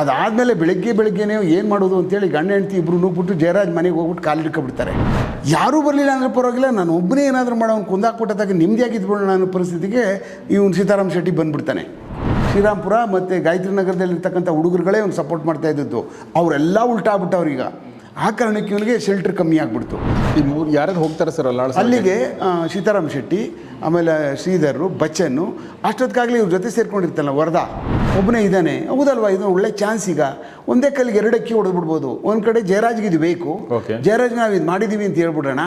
ಅದಾದಮೇಲೆ ಬೆಳಗ್ಗೆ ಬೆಳಗ್ಗೆನೇ ಏನು ಮಾಡೋದು ಅಂತೇಳಿ ಗಂಡ ಹೆಂಡ್ತಿ ಇಬ್ಬರು ನುಗ್ಬಿಟ್ಟು ಜಯರಾಜ್ ಮನೆಗೆ ಹೋಗ್ಬಿಟ್ಟು ಕಾಲು ಹಿಡ್ಕೊಬಿಡ್ತಾರೆ. ಯಾರೂ ಬರಲಿಲ್ಲ ಅಂದ್ರೆ ಪರವಾಗಿಲ್ಲ, ನಾನು ಒಬ್ಬನೇ ಏನಾದರೂ ಮಾಡೋ ಅವ್ನು ಕುಂದಾಕ್ಬಿಟ್ಟದಾಗ ನೆಮ್ಮದಿಯಾಗಿದ್ಬಿಡೋಣ ಅನ್ನೋ ಪರಿಸ್ಥಿತಿಗೆ ಇವನು ಸೀತಾರಾಮ್ ಶೆಟ್ಟಿ ಬಂದ್ಬಿಡ್ತಾನೆ. ಶ್ರೀರಾಮ್ಪುರ ಮತ್ತು ಗಾಯತ್ರಿ ನಗರದಲ್ಲಿರ್ತಕ್ಕಂಥ ಹುಡುಗರುಗಳೇ ಅವ್ನು ಸಪೋರ್ಟ್ ಮಾಡ್ತಾ ಇದ್ದದ್ದು. ಅವರೆಲ್ಲ ಉಲ್ಟಾ ಆಗ್ಬಿಟ್ಟವ್ರೀಗ. ಆ ಕಾರಣಕ್ಕೆ ಇವನಿಗೆ ಶೆಲ್ಟರ್ ಕಮ್ಮಿ ಆಗ್ಬಿಡ್ತು. ಈ ಮೂರು ಯಾರ್ಯಾರು ಹೋಗ್ತಾರೆ ಸರ್ ಅಲ್ಲ ಅಲ್ಲಿಗೆ ಸೀತಾರಾಮ್ ಶೆಟ್ಟಿ ಆಮೇಲೆ ಶ್ರೀಧರ್ ಬಚ್ಚನ್ನು ಅಷ್ಟೊತ್ತಿಗಾಗಲೇ ಇವ್ರ ಜೊತೆ ಸೇರ್ಕೊಂಡಿರ್ತಲ್ಲ ವರದಾ. ಒಬ್ಬನೇ ಇದ್ದಾನೆ ಹೌದಲ್ವಾ ಇದು ಒಳ್ಳೆ ಚಾನ್ಸ್ ಈಗ. ಒಂದೇ ಕಲ್ಲಿಗೆ ಎರಡು ಅಕ್ಕಿ ಹೊಡೆದ್ಬಿಡ್ಬೋದು. ಒಂದು ಕಡೆ ಜಯರಾಜ್ಗೆ ಇದು ಬೇಕು. ಜಯರಾಜ್ ನಾವು ಇದು ಮಾಡಿದ್ದೀವಿ ಅಂತ ಹೇಳ್ಬಿಡೋಣ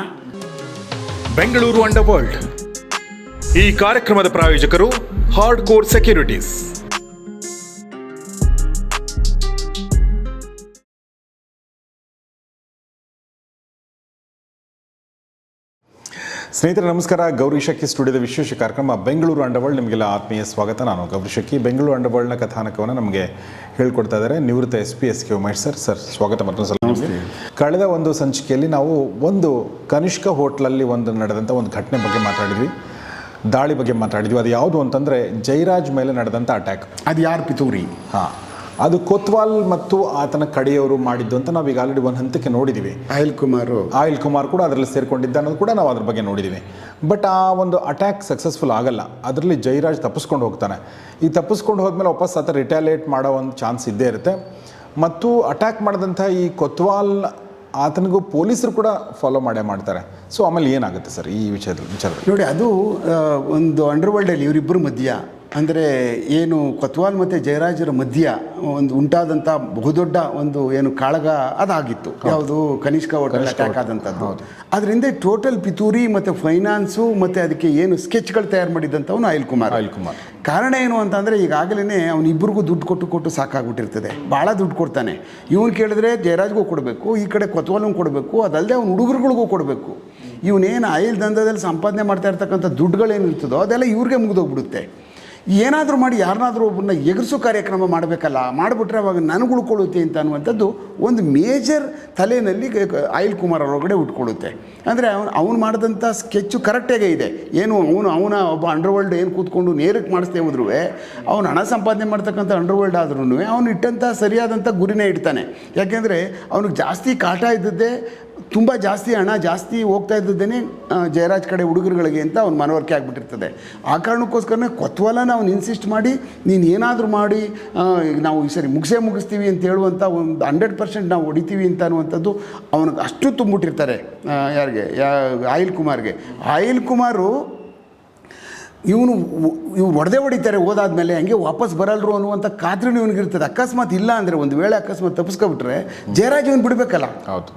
ಬೆಂಗಳೂರು ಅಂಡರ್ ವರ್ಲ್ಡ್ ಈ ಕಾರ್ಯಕ್ರಮದ ಪ್ರಾಯೋಜಕರು ಹಾರ್ಡ್ ಕೋರ್ ಸೆಕ್ಯೂರಿಟೀಸ್ ಸ್ನೇಹಿತರೆ ನಮಸ್ಕಾರ. ಗೌರಿ ಶಕ್ಕಿ ಸ್ಟುಡಿಯೋದ ವಿಶೇಷ ಕಾರ್ಯಕ್ರಮ ಬೆಂಗಳೂರು ಅಂಡರ್ವರ್ಲ್ಡ್. ನಿಮಗೆಲ್ಲ ಆತ್ಮೀಯ ಸ್ವಾಗತ. ನಾನು ಗೌರಿ ಶಕ್ಕಿ ಬೆಂಗಳೂರು ಅಂಡರ್ವರ್ಲ್ಡ್ನ ಕಥಾನಕವನ್ನು ನಮಗೆ ಹೇಳ್ಕೊಡ್ತಾ ಇದ್ದಾರೆ ನಿವೃತ್ತ S P S K Umesh sir. Sir ಸ್ವಾಗತ ಮತ್ತೊಂದು ಸಲ ಕಳೆದ ಒಂದು ಸಂಚಿಕೆಯಲ್ಲಿ ನಾವು ಒಂದು ಕನಿಷ್ಕ ಹೋಟ್ಲಲ್ಲಿ ಒಂದು ನಡೆದಂಥ ಒಂದು ಘಟನೆ ಬಗ್ಗೆ ಮಾತಾಡಿದ್ವಿ. ದಾಳಿ ಬಗ್ಗೆ ಮಾತಾಡಿದ್ವಿ. ಅದು ಯಾವುದು ಅಂತಂದರೆ ಜೈರಾಜ್ ಮೇಲೆ ನಡೆದಂಥ ಅಟ್ಯಾಕ್ ಅದು ಯಾರು ಪಿತೂರಿ? ಹಾಂ. ಅದು ಕೊತ್ವಾಲ್ ಮತ್ತು ಆತನ ಕಡೆಯವರು ಮಾಡಿದ್ದು ಅಂತ ನಾವು ಈಗ ಆಲ್ರೆಡಿ ಒಂದು ಹಂತಕ್ಕೆ ನೋಡಿದ್ದೀವಿ ಆಯಿಲ್ ಕುಮಾರ್. ಆಯಿಲ್ ಕುಮಾರ್ ಕೂಡ ಅದರಲ್ಲಿ ಸೇರ್ಕೊಂಡಿದ್ದ ಅನ್ನೋದು ಕೂಡ ನಾವು ಅದ್ರ ಬಗ್ಗೆ ನೋಡಿದ್ದೀವಿ ಬಟ್ ಆ ಒಂದು ಅಟ್ಯಾಕ್ ಸಕ್ಸಸ್ಫುಲ್ ಆಗಲ್ಲ. ಅದರಲ್ಲಿ ಜೈರಾಜ್ ತಪ್ಪಿಸ್ಕೊಂಡು ಹೋಗ್ತಾನೆ. ಈ ತಪ್ಪಿಸ್ಕೊಂಡು ಹೋದ್ಮೇಲೆ ವಾಪಸ್ ಆತ ರಿಟ್ಯಾಲಿಯೇಟ್ ಮಾಡೋ ಒಂದು ಚಾನ್ಸ್ ಇದ್ದೇ ಇರುತ್ತೆ. ಮತ್ತು ಅಟ್ಯಾಕ್ ಮಾಡಿದಂಥ ಈ ಕೊತ್ವಾಲ್ ಆತನಿಗೂ ಪೊಲೀಸರು ಕೂಡ ಫಾಲೋ ಮಾಡೇ ಮಾಡ್ತಾರೆ. ಸೊ ಆಮೇಲೆ ಏನಾಗುತ್ತೆ ಸರ್ ಈ ವಿಷಯದಲ್ಲಿ ವಿಚಾರದಲ್ಲಿ? ನೋಡಿ ಅದು ಒಂದು ಅಂಡರ್ವರ್ಲ್ಡಲ್ಲಿ ಇವರಿಬ್ಬರು ಮಧ್ಯ ಅಂದರೆ ಏನು ಕೊತ್ವಾಲ್ ಮತ್ತು ಜಯರಾಜರ ಮಧ್ಯ ಒಂದು ಉಂಟಾದಂಥ ಬಹುದೊಡ್ಡ ಒಂದು ಏನು ಕಾಳಗ ಅದಾಗಿತ್ತು. ಯಾವುದು ಕನಿಷ್ಕ ಹೋಟೆಲ್ ಅಟ್ಯಾಕ್ ಆದಂಥದ್ದು ಅದರಿಂದ ಟೋಟಲ್ ಪಿತೂರಿ ಮತ್ತು ಫೈನಾನ್ಸು ಮತ್ತು ಅದಕ್ಕೆ ಏನು ಸ್ಕೆಚ್ಗಳು ತಯಾರು ಮಾಡಿದಂಥವನು ಅನಿಲ್ ಕುಮಾರ್. ಅನಿಲ್ ಕುಮಾರ್. ಕಾರಣ ಏನು ಅಂತಂದರೆ ಈಗಾಗಲೇ ಅವನಿಬ್ಬರಿಗೂ ದುಡ್ಡು ಕೊಟ್ಟು ಕೊಟ್ಟು ಸಾಕಾಗ್ಬಿಟ್ಟಿರ್ತದೆ. ಭಾಳ ದುಡ್ಡು ಕೊಡ್ತಾನೆ. ಇವನು ಕೇಳಿದ್ರೆ ಜಯರಾಜ್ಗೂ ಕೊಡಬೇಕು ಈ ಕಡೆ ಕೊತ್ವಾಲ್ಗೂ ಕೊಡಬೇಕು ಅದಲ್ಲದೆ ಅವ್ನ ಹುಡುಗರುಗಳಿಗೂ ಕೊಡಬೇಕು. ಇವನೇನು ಆಯಿಲ್ ದಂಧದಲ್ಲಿ ಸಂಪಾದನೆ ಮಾಡ್ತಾ ಇರ್ತಕ್ಕಂಥ ದುಡ್ಡುಗಳೇನಿರ್ತದೋ ಅದೆಲ್ಲ ಇವ್ರಿಗೆ ಮುಗಿದೋಗ್ಬಿಡುತ್ತೆ. ಏನಾದರೂ ಮಾಡಿ ಯಾರನ್ನಾದರೂ ಒಬ್ಬರನ್ನ ಎಗರಿಸೋ ಕಾರ್ಯಕ್ರಮ ಮಾಡಬೇಕಲ್ಲ, ಮಾಡಿಬಿಟ್ರೆ ಅವಾಗ ನನಗೆ ಉಳ್ಕೊಳ್ಳುತ್ತೆ ಅಂತ ಅನ್ನುವಂಥದ್ದು ಒಂದು ಮೇಜರ್ ತಲೆಯಲ್ಲಿ ಆಯಿಲ್ ಕುಮಾರ್ ಅವರೊಳಗಡೆ ಉಟ್ಕೊಳ್ಳುತ್ತೆ. ಅಂದರೆ ಅವನು ಅವನು ಮಾಡಿದಂಥ ಸ್ಕೆಚ್ಚು ಕರೆಕ್ಟಾಗೆ ಇದೆ. ಏನು ಅವನು, ಅವನ ಒಬ್ಬ ಅಂಡರ್ವರ್ಲ್ಡ್ ಏನು ಕೂತ್ಕೊಂಡು ನೇರಕ್ಕೆ ಮಾಡಿಸ್ತೇ ಹೋದ್ರೂ ಅವನು ಹಣ ಸಂಪಾದನೆ ಮಾಡ್ತಕ್ಕಂಥ ಅಂಡರ್ವರ್ಲ್ಡ್ ಆದ್ರೂ ಅವನು ಇಟ್ಟಂಥ ಸರಿಯಾದಂಥ ಗುರಿನೇ ಇಡ್ತಾನೆ. ಯಾಕೆಂದರೆ ಅವನಿಗೆ ಜಾಸ್ತಿ ಕಾಟ ಇದ್ದದ್ದೇ ತುಂಬ ಜಾಸ್ತಿ ಹಣ ಜಾಸ್ತಿ ಹೋಗ್ತಾ ಇದ್ದದ್ದೇನೆ ಜಯರಾಜ್ ಕಡೆ ಹುಡುಗರುಗಳಿಗೆ ಅಂತ ಅವ್ನು ಮನವರಿಕೆ ಆಗಿಬಿಟ್ಟಿರ್ತದೆ. ಆ ಕಾರಣಕ್ಕೋಸ್ಕರನೇ ಕೊತ್ವಲನ ಅವ್ನು ಇನ್ಸಿಸ್ಟ್ ಮಾಡಿ, ನೀನು ಏನಾದರೂ ಮಾಡಿ ನಾವು ಈ ಸರಿ ಮುಗಿಸೇ ಮುಗಿಸ್ತೀವಿ ಅಂತ ಹೇಳುವಂಥ ಒಂದು ಹಂಡ್ರೆಡ್ ಪರ್ಸೆಂಟ್ ನಾವು ಹೊಡಿತೀವಿ ಅಂತ ಅನ್ನುವಂಥದ್ದು ಅವನಿಗೆ ಅಷ್ಟು ತುಂಬಿಟ್ಟಿರ್ತಾರೆ ಯಾರಿಗೆ? ಯಾ, ಆಯಿಲ್ ಕುಮಾರ್ಗೆ. ಆಯಿಲ್ ಕುಮಾರು ಇವನು ಇವು ಒಡೆದೇ ಹೊಡಿತಾರೆ ಓದಾದ್ಮೇಲೆ ಹಂಗೆ ವಾಪಸ್ ಬರಲ್ರು ಅನ್ನುವಂಥ ಖಾತ್ರಿನೂ ಇವನಿಗಿರ್ತದೆ. ಅಕಸ್ಮಾತ್ ಇಲ್ಲ ಅಂದರೆ, ಒಂದು ವೇಳೆ ಅಕಸ್ಮಾತ್ ತಪ್ಪಿಸ್ಕೊಬಿಟ್ರೆ ಜಯರಾಜ್ ಇವನು ಬಿಡಬೇಕಲ್ಲ. ಹೌದು.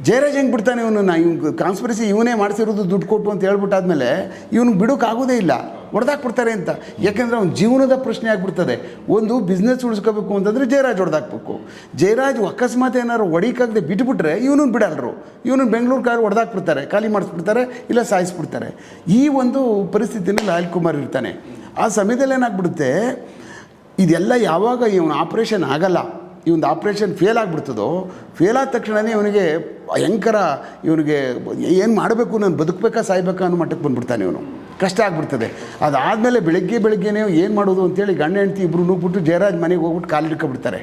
ಜಯರಾಜ್ ಹೆಂಗೆ ಬಿಡ್ತಾನೆ ಇವನು? ನಾ ಇವ್ನು ಕಾನ್ಸ್ಪಿರಸಿ ಇವನೇ ಮಾಡಿಸಿರೋದು ದುಡ್ಡು ಕೊಟ್ಟು ಅಂತ ಹೇಳ್ಬಿಟ್ಟಾದ್ಮೇಲೆ ಇವನು ಬಿಡೋಕ್ಕಾಗೋದೇ ಇಲ್ಲ. ಹೊಡೆದಾಕ್ಬಿಡ್ತಾರೆ ಅಂತ. ಯಾಕೆಂದರೆ ಅವ್ನ ಜೀವನದ ಪ್ರಶ್ನೆ ಆಗಿಬಿಡ್ತದೆ. ಒಂದು ಬಿಸ್ನೆಸ್ ಉಳಿಸ್ಕೋಬೇಕು ಅಂತಂದರೆ ಜಯರಾಜ್ ಹೊಡೆದಾಕ್ಬೇಕು. ಜಯರಾಜ್ ಅಕಸ್ಮಾತ್ ಏನಾದ್ರು ಹೊಡಿಕಾಗದೆ ಬಿಟ್ಬಿಟ್ರೆ ಇವನು ಬಿಡಲ್ರು. ಇವನು ಬೆಂಗಳೂರು ಕಾರು ಹೊಡೆದಾಕ್ಬಿಡ್ತಾರೆ. ಖಾಲಿ ಮಾಡಿಸ್ಬಿಡ್ತಾರೆ, ಇಲ್ಲ ಸಾಯಿಸ್ಬಿಡ್ತಾರೆ. ಈ ಒಂದು ಪರಿಸ್ಥಿತಿಯಲ್ಲಿ ಲಾಲ್ ಕುಮಾರ್ ಇರ್ತಾನೆ. ಆ ಸಮಯದಲ್ಲಿ ಏನಾಗ್ಬಿಡುತ್ತೆ? ಇದೆಲ್ಲ ಯಾವಾಗ ಇವನು ಆಪ್ರೇಷನ್ ಆಗಲ್ಲ. ಈ ಒಂದು ಆಪ್ರೇಷನ್ ಫೇಲ್ ಆಗಿಬಿಡ್ತದೋ ಫೇಲ್ ಆದ ತಕ್ಷಣವೇ ಇವನಿಗೆ ಭಯಂಕರ ಇವನಿಗೆ ಏನು ಮಾಡಬೇಕು, ನಾನು ಬದುಕಬೇಕಾ, ಸಾಯ್ಬೇಕಾ ಅನ್ನೋ ಮಟ್ಟಕ್ಕೆ ಬಂದುಬಿಡ್ತಾನೆ ಇವನು. ಕಷ್ಟ ಆಗಿಬಿಡ್ತದೆ. ಅದಾದಮೇಲೆ ಬೆಳಗ್ಗೆ ಬೆಳಗ್ಗೆನೇ ಏನು ಮಾಡೋದು ಅಂತೇಳಿ ಗಂಡ ಹೆಂಡತಿ ಇಬ್ಬರು ನುಗ್ಬಿಟ್ಟು ಜಯರಾಜ್ ಮನೆಗೆ ಹೋಗ್ಬಿಟ್ಟು ಕಾಲು ಹಿಡ್ಕೊಬಿಡ್ತಾರೆ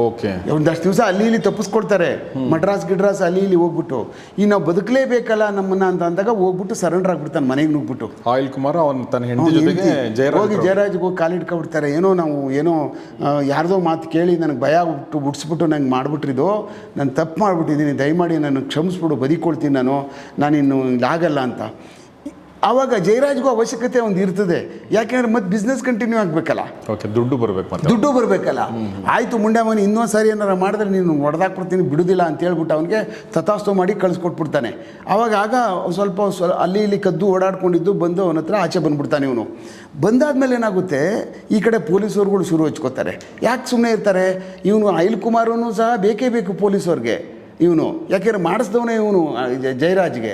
ಓಕೆ. ಒಂದಷ್ಟು ದಿವಸ ಅಲ್ಲಿ ಇಲ್ಲಿ ತಪ್ಪಿಸ್ಕೊಡ್ತಾರೆ. ಮಡ್ರಾಸ್ ಗಿಡ್ರಾಸ್ ಅಲ್ಲಿ ಇಲ್ಲಿ ಹೋಗ್ಬಿಟ್ಟು. ಈ ನಾವು ಬದುಕಲೇಬೇಕಲ್ಲ ನಮ್ಮನ್ನ ಅಂತ ಅಂದಾಗ ಹೋಗ್ಬಿಟ್ಟು ಸರೆಂಡರ್ ಆಗ್ಬಿಡ್ತಾನೆ ಮನೆಗೆ ನುಗ್ಬಿಟ್ಟು ಆಯಿಲ್ ಕುಮಾರ್ ಅವನು ತನ್ನ ಹೆಂಡತಿ ಜೊತೆಗೆ ಹೋಗಿ ಜಯರಾಜ್ಗೆ ಹೋಗಿ ಕಾಲು ಇಟ್ಕೊಬಿಡ್ತಾರೆ ಏನೋ ನಾವು ಏನೋ ಯಾರ್ದೋ ಮಾತು ಕೇಳಿ ನನಗೆ ಭಯ ಬಿಟ್ಟು ಬಿಡಿಸ್ಬಿಟ್ಟು ನಂಗೆ ಮಾಡಿಬಿಟ್ರಿದು. ನಾನು ತಪ್ಪು ಮಾಡಿಬಿಟ್ಟಿದ್ದೀನಿ ದಯಮಾಡಿ ನಾನು ಕ್ಷಮಿಸ್ಬಿಡು ಬದಿಕೊಳ್ತೀನಿ ನಾನು. ನಾನಿನ್ನು ಆಗಲ್ಲ ಅಂತ. ಆವಾಗ ಜಯರಾಜ್ಗೂ ಅವಶ್ಯಕತೆ ಒಂದು ಇರ್ತದೆ. ಯಾಕೆಂದ್ರೆ ಮತ್ತೆ ಬಿಸ್ನೆಸ್ ಕಂಟಿನ್ಯೂ ಆಗಬೇಕಲ್ಲ. ಓಕೆ ದುಡ್ಡು ಬರಬೇಕು ಮತ್ತೆ. ದುಡ್ಡು ಬರಬೇಕಲ್ಲ. ಆಯಿತು ಮುಂಡೆ ಅವನು ಇನ್ನೊಂದು ಸಾರಿ ಏನಾರು ಮಾಡಿದ್ರೆ ನೀನು ಹೊಡೆದಾಕ್ಬಿಡ್ತೀನಿ ಬಿಡುದಿಲ್ಲ ಅಂತ ಹೇಳ್ಬಿಟ್ಟು ಅವನಿಗೆ ತಥಾಸ್ತು ಮಾಡಿ ಕಳಿಸ್ಕೊಟ್ಬಿಡ್ತಾನೆ. ಆವಾಗ ಆಗ ಸ್ವಲ್ಪ ಸ್ವ ಅಲ್ಲಿ ಇಲ್ಲಿ ಕದ್ದು ಓಡಾಡ್ಕೊಂಡಿದ್ದು ಬಂದು ಅವನ ಹತ್ರ ಆಚೆ ಬಂದ್ಬಿಡ್ತಾನೆ ಇವನು. ಬಂದಾದ್ಮೇಲೆ ಏನಾಗುತ್ತೆ ಈ ಕಡೆ ಪೊಲೀಸರುಗಳು ಶುರು ಹಚ್ಕೋತಾರೆ. ಯಾಕೆ ಸುಮ್ಮನೆ ಇರ್ತಾರೆ? ಇವನು ಅನಿಲ್ ಕುಮಾರನು ಸಹ ಬೇಕೇ ಬೇಕು ಪೊಲೀಸವ್ರಿಗೆ. ಇವನು. ಯಾಕೆಂದ್ರೆ ಮಾಡಿಸ್ದವನೇ ಇವನು ಜಯರಾಜ್ಗೆ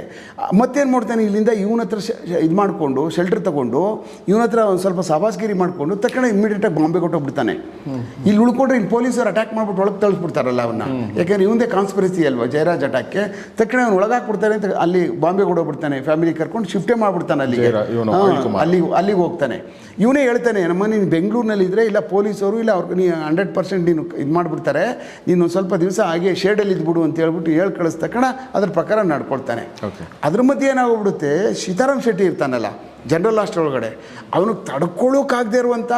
ಮತ್ತೇನು ಮಾಡ್ತಾನೆ? ಇಲ್ಲಿಂದ ಇವನ ಹತ್ರ ಇದು ಮಾಡಿಕೊಂಡು ಶೆಲ್ಟರ್ ತಗೊಂಡು ಇವನ ಹತ್ರ ಒಂದು ಸ್ವಲ್ಪ ಸಭಾಸ್ಗಿರಿ ಮಾಡಿಕೊಂಡು ತಕ್ಷಣ ಇಮಿಡಿಯೇಟಾಗಿ ಬಾಂಬೆ ಕೊಟ್ಟೋಗ್ಬಿಡ್ತಾನೆ. ಇಲ್ಲಿ ಉಳ್ಕೊಂಡ್ರೆ ಇಲ್ಲಿ ಪೊಲೀಸರು ಅಟ್ಯಾಕ್ ಮಾಡ್ಬಿಟ್ಟು ಒಳಗೆ ತಳಿಸ್ಬಿಡ್ತಾರಲ್ಲ ಅವನ್ನ ಯಾಕೆಂದ್ರೆ ಇವಂದೇ ಕಾನ್ಸ್ಪಿರಸಿ ಅಲ್ವಾ ಜಯರಾಜ್ ಅಟ್ಯಾಕ್ಗೆ ತಕ್ಷಣ ಅವ್ನು ಒಳಗಾಕ್ಬಿಡ್ತಾನೆ ಅಂತ ಅಲ್ಲಿ ಬಾಂಬೆ ಕೊಡೋಗ್ಬಿಡ್ತಾನೆ ಫ್ಯಾಮಿಲಿ ಕರ್ಕೊಂಡು ಶಿಫ್ಟೇ ಮಾಡಿಬಿಡ್ತಾನೆ ಅಲ್ಲಿ ಅಲ್ಲಿ ಅಲ್ಲಿಗೆ ಹೋಗ್ತಾನೆ. ಇವನೇ ಹೇಳ್ತಾನೆ ನಮ್ಮ ನೀನು ಬೆಂಗಳೂರಿನಲ್ಲಿ ಇದ್ರೆ ಇಲ್ಲ ಪೊಲೀಸರು ಇಲ್ಲ ಅವ್ರಿಗೆ ನೀ ಹಂಡ್ರೆಡ್ ಪರ್ಸೆಂಟ್ ನೀನು ಇದು ಮಾಡಿಬಿಡ್ತಾರೆ. ನೀನು ಸ್ವಲ್ಪ ದಿವಸ ಹಾಗೆ ಶೇಡಲ್ಲಿ ಇದ್ಬಿಡು ಅಂತ ಹೇಳ್ಬಿಟ್ಟು ಹೇಳಿ ಕಳಿಸ್ ಕಣ ಅದ್ರ ಪ್ರಕಾರ ನಡ್ಕೊಳ್ತಾನೆ. ಅದ್ರ ಮಧ್ಯೆ ಏನಾಗ್ಬಿಡುತ್ತೆ ಸೀತಾರಾಮ್ ಶೆಟ್ಟಿ ಇರ್ತಾನಲ್ಲ ಜನರಲ್ ಲಾಸ್ಟ್ ಒಳಗಡೆ ಅವನು ತಡ್ಕೊಳ್ಳೋಕ್ಕಾಗದೇ ಇರುವಂಥ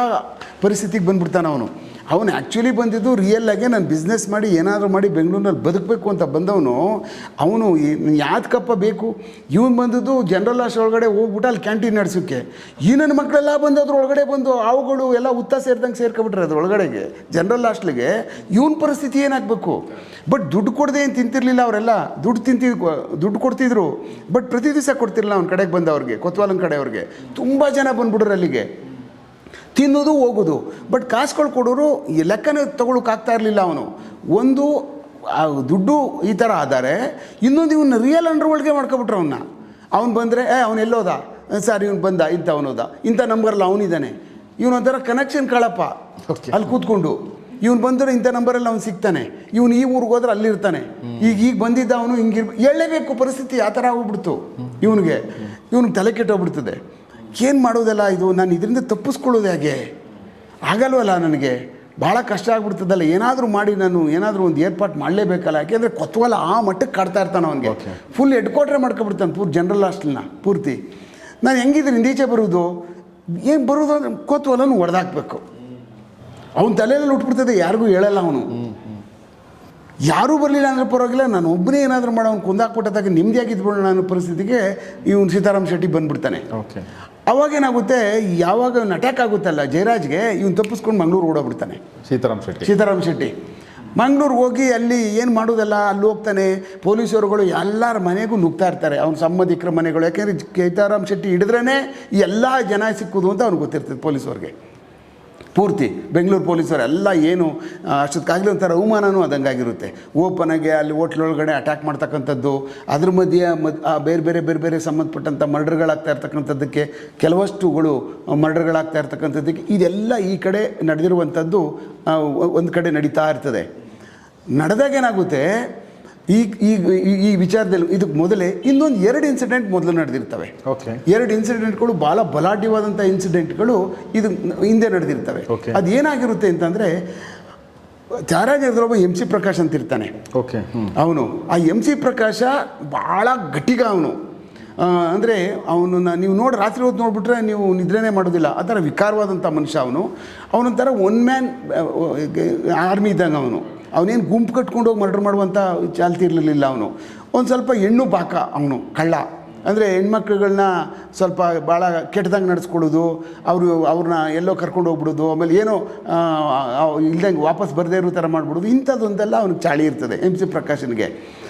ಪರಿಸ್ಥಿತಿಗೆ ಬಂದ್ಬಿಡ್ತಾನೆ ಅವನು ಅವನು ಆ್ಯಕ್ಚುಲಿ ಬಂದಿದ್ದು ರಿಯಲ್ ಆಗಿ ನಾನು ಬಿಸ್ನೆಸ್ ಮಾಡಿ ಏನಾದರೂ ಮಾಡಿ ಬೆಂಗಳೂರಿನಲ್ಲಿ ಬದುಕಬೇಕು ಅಂತ ಬಂದವನು, ಅವನು ಯಾತಕಪ್ಪ ಬೇಕು? ಇವನು ಬಂದಿದ್ದು ಜನರಲ್ ಹಾಸ್ಟೆಲ್ ಒಳಗಡೆ ಹೋಗ್ಬಿಟ್ಟು ಅಲ್ಲಿ ಕ್ಯಾಂಟೀನ್ ನಡೆಸೋಕ್ಕೆ ಈ ನನ್ನ ಮಕ್ಕಳೆಲ್ಲ ಬಂದು ಅದ್ರ ಒಳಗಡೆ ಬಂದು ಅವುಗಳು ಎಲ್ಲ ಉತ್ತ ಸೇರಿದಂಗೆ ಸೇರ್ಕೊಬಿಟ್ರೆ ಅದ್ರ ಒಳಗಡೆಗೆ ಜನರಲ್ ಹಾಸ್ಟ್ಲಿಗೆ ಇವನ ಪರಿಸ್ಥಿತಿ ಏನಾಗಬೇಕು? ಬಟ್ ದುಡ್ಡು ಕೊಡದೆ ಏನು ತಿಂತಿರ್ಲಿಲ್ಲ ಅವರೆಲ್ಲ? ದುಡ್ಡು ತಿಂತಿದ್ ದುಡ್ಡು ಕೊಡ್ತಿದ್ರು. ಬಟ್ ಪ್ರತಿ ದಿವಸ ಕೊಡ್ತಿರಲಿಲ್ಲ ಅವ್ನ ಕಡೆಗೆ ಬಂದವ್ರಿಗೆ ಕಡೆ ಕಡೆಯವ್ರಿಗೆ. ತುಂಬ ಜನ ಬಂದ್ಬಿಡ್ರು ಅಲ್ಲಿಗೆ. ತಿನ್ನೋದು ಹೋಗೋದು. ಬಟ್ ಕಾಸುಗಳು ಕೊಡೋರು ಈ ಲೆಕ್ಕನೇ ತೊಗೊಳಕ್ಕಾಗ್ತಾ ಇರಲಿಲ್ಲ ಅವನು. ಒಂದು ದುಡ್ಡು ಈ ಥರ ಆದರೆ ಇನ್ನೊಂದು ಇವನ್ನ ರಿಯಲ್ ಅಂಡರ್ ಒಳಗೆ ಮಾಡ್ಕೊಬಿಟ್ರು ಅವನ್ನ ಅವ್ನು ಬಂದರೆ ಏ ಅವ್ನು ಎಲ್ಲೋದ? ಸರ್ ಇವ್ನು ಬಂದ ಇಂಥ ಅವನೋದ ಇಂಥ ನಂಬರಲ್ಲಿ ಅವನಿದ್ದಾನೆ ಇವನೊಂಥರ ಕನೆಕ್ಷನ್ ಕಳಪ್ಪ. ಅಲ್ಲಿ ಕೂತ್ಕೊಂಡು. ಇವ್ನು ಬಂದರೆ ಇಂಥ ನಂಬರಲ್ಲಿ ಅವ್ನು ಸಿಗ್ತಾನೆ. ಇವನು ಈ ಊರಿಗೆ ಹೋದ್ರೆ ಅಲ್ಲಿರ್ತಾನೆ ಈಗ ಈಗ ಬಂದಿದ್ದ ಅವನು ಹಿಂಗಿರ್ ಹೇಳಲೇಬೇಕು ಪರಿಸ್ಥಿತಿ ಆ ಥರ ಆಗ್ಬಿಡ್ತು ಇವನಿಗೆ. ಇವನಿಗೆ ತಲೆ ಕೆಟ್ಟೋಗ್ಬಿಡ್ತದೆ. ಏನು ಮಾಡೋದಲ್ಲ ಇದು? ನಾನು ಇದರಿಂದ ತಪ್ಪಿಸ್ಕೊಳ್ಳೋದು ಹೇಗೆ. ಆಗಲ್ವಲ್ಲ ನನಗೆ? ಭಾಳ ಕಷ್ಟ ಆಗ್ಬಿಡ್ತದಲ್ಲ. ಏನಾದರೂ ಮಾಡಿ ನಾನು ಏನಾದರೂ ಒಂದು ಏರ್ಪಾಟ್ ಮಾಡಲೇಬೇಕಲ್ಲ? ಯಾಕೆಂದರೆ ಕೊತ್ವಾಲ ಆ ಮಟ್ಟಕ್ಕೆ ಕಾಡ್ತಾ ಇರ್ತಾನೆ ಅವನಿಗೆ. ಫುಲ್ ಹೆಡ್ ಕ್ವಾರ್ಟ್ರೇ ಮಾಡ್ಕೊಬಿಡ್ತಾನೆ ಪೂರ್ ಜನರಲ್ ಹಾಸ್ಟೆಲ್ನ ಪೂರ್ತಿ. ನಾನು ಹೆಂಗಿದ್ರೆ ಇಂದೀಚೆ ಬರುವುದು ಏನು ಬರೋದು ಅಂದರೆ ಕೋತ್ವಾಲನು ಹೊಡೆದಾಕ್ಬೇಕು ಅವನ ತಲೆಯಲ್ಲಿ ಉಟ್ಬಿಡ್ತದೆ ಯಾರಿಗೂ ಹೇಳಲ್ಲ ಅವನು. ಯಾರೂ ಬರಲಿಲ್ಲ ಅಂದರೆ ಪರವಾಗಿಲ್ಲ ನಾನು ಒಬ್ಬನೇ ಏನಾದರೂ ಮಾಡೋ ಅವ್ನು ಕುಂದಾಕ್ಬಿಟ್ಟದಾಗ ನೆಮ್ಮದಿಯಾಗಿದ್ಬಿಡೋಣ ಅನ್ನೋ ಪರಿಸ್ಥಿತಿಗೆ ಇವನು ಸೀತಾರಾಮ್ ಶೆಟ್ಟಿ ಬಂದ್ಬಿಡ್ತಾನೆ. ಓಕೆ ಅವಾಗೇನಾಗುತ್ತೆ? ಯಾವಾಗ ಅವ್ನು ಅಟ್ಯಾಕ್ ಆಗುತ್ತಲ್ಲ ಜಯರಾಜ್ಗೆ ಇವ್ನು ತಪ್ಪಿಸ್ಕೊಂಡು ಮಂಗ್ಳೂರು ಓಡೋಗ್ಬಿಡ್ತಾನೆ. ಸೀತಾರಾಮ್ ಶೆಟ್ಟಿ. ಸೀತಾರಾಮ್ ಶೆಟ್ಟಿ. ಮಂಗ್ಳೂರಿಗೆ ಹೋಗಿ ಅಲ್ಲಿ ಏನು ಮಾಡೋದಲ್ಲ? ಅಲ್ಲಿ ಹೋಗ್ತಾನೆ. ಪೊಲೀಸರುಗಳು ಎಲ್ಲರ ಮನೆಗೂ ನುಗ್ತಾ ಇರ್ತಾರೆ. ಅವ್ನ ಸಂಬಂಧಿಕರ ಮನೆಗಳು. ಯಾಕೆಂದರೆ ಸೀತಾರಾಮ್ ಶೆಟ್ಟಿ ಹಿಡಿದ್ರೇ ಎಲ್ಲ ಜನ ಸಿಕ್ಕುದು ಅಂತ ಅವ್ನಿಗೆ ಗೊತ್ತಿರ್ತದೆ ಪೊಲೀಸವ್ರಿಗೆ ಪೂರ್ತಿ ಬೆಂಗಳೂರು ಪೊಲೀಸರು ಎಲ್ಲ ಏನು ಆ, ಅಷ್ಟೊತ್ತಿಗಾಗಲೇ ಒಂಥರ ಅವಮಾನನೂ ಅದಂಗಾಗಿರುತ್ತೆ ಓಪನಾಗೆ ಅಲ್ಲಿ ಹೋಟ್ಲೊಳಗಡೆ ಅಟ್ಯಾಕ್ ಮಾಡ್ತಕ್ಕಂಥದ್ದು ಅದ್ರ ಮಧ್ಯೆ ಮದ್ ಆ ಬೇರೆ ಬೇರೆ ಬೇರೆ ಬೇರೆ ಸಂಬಂಧಪಟ್ಟಂಥ ಮರ್ಡರ್ಗಳಾಗ್ತಾ ಇರ್ತಕ್ಕಂಥದ್ದಕ್ಕೆ ಕೆಲವಷ್ಟುಗಳು ಮರ್ಡರ್ಗಳಾಗ್ತಾ ಇರ್ತಕ್ಕಂಥದ್ದಕ್ಕೆ ಇದೆಲ್ಲ ಈ ಕಡೆ ನಡೆದಿರುವಂಥದ್ದು ಒಂದು ಕಡೆ ನಡೀತಾ ಇರ್ತದೆ. ನಡೆದಾಗ ಏನಾಗುತ್ತೆ ಈ ಈ ಈ- ವಿಚಾರದಲ್ಲಿ ಇದಕ್ಕೆ ಮೊದಲೇ ಇನ್ನೊಂದು ಎರಡು ಇನ್ಸಿಡೆಂಟ್ ಮೊದಲು ನಡೆದಿರ್ತವೆ. ಓಕೆ ಎರಡು ಇನ್ಸಿಡೆಂಟ್ಗಳು ಭಾಳ ಬಲಾಢ್ಯವಾದಂಥ ಇನ್ಸಿಡೆಂಟ್ಗಳು ಇದು ಹಿಂದೆ ನಡೆದಿರ್ತವೆ. ಅದು ಏನಾಗಿರುತ್ತೆ ಅಂತಂದರೆ ಒಬ್ಬ ಎಂ ಸಿ ಪ್ರಕಾಶ್ ಅಂತ ಇರ್ತಾನೆ. ಓಕೆ ಅವನು. ಆ ಎಂ ಸಿ ಪ್ರಕಾಶ ಭಾಳ ಗಟ್ಟಿಗ ಅವನು. ಅಂದರೆ ಅವನನ್ನ ನೀವು ನೋಡಿ ರಾತ್ರಿ ಹೊತ್ತು ನೋಡಿಬಿಟ್ರೆ ನೀವು ನಿದ್ರೆನೇ ಮಾಡೋದಿಲ್ಲ. ಆ ಥರ ವಿಕಾರವಾದಂಥ ಮನುಷ್ಯ ಅವನು. ಅವನೊಂಥರ ಒನ್ ಮ್ಯಾನ್ ಆರ್ಮಿ ಇದ್ದಂಗೆ ಅವನು. ಅವನೇನು ಗುಂಪು ಕಟ್ಕೊಂಡು ಹೋಗಿ ಮರ್ಡರ್ ಮಾಡುವಂಥ ಚಾಲ್ತಿ ಇರಲಿಲ್ಲ ಅವನು. ಒಂದು ಸ್ವಲ್ಪ ಹೆಣ್ಣು ಬಾಕ ಅವನು ಕಳ್ಳ. ಅಂದರೆ ಹೆಣ್ಮಕ್ಳುಗಳನ್ನ ಸ್ವಲ್ಪ ಭಾಳ ಕೆಟ್ಟದಂಗೆ ನಡೆಸ್ಕೊಳ್ಳೋದು ಅವರು ಅವ್ರನ್ನ ಎಲ್ಲೋ ಕರ್ಕೊಂಡು ಹೋಗ್ಬಿಡೋದು ಆಮೇಲೆ ಏನೋ ಇಲ್ದಂಗೆ ವಾಪಸ್ ಬರದೇ ಇರೋ ಥರ ಮಾಡಿಬಿಡೋದು ಇಂಥದ್ದೊಂದೆಲ್ಲ ಅವ್ನಿಗೆ ಚಾಳಿ ಇರ್ತದೆ ಎಂ ಸಿ ಪ್ರಕಾಶನ್ಗೆ.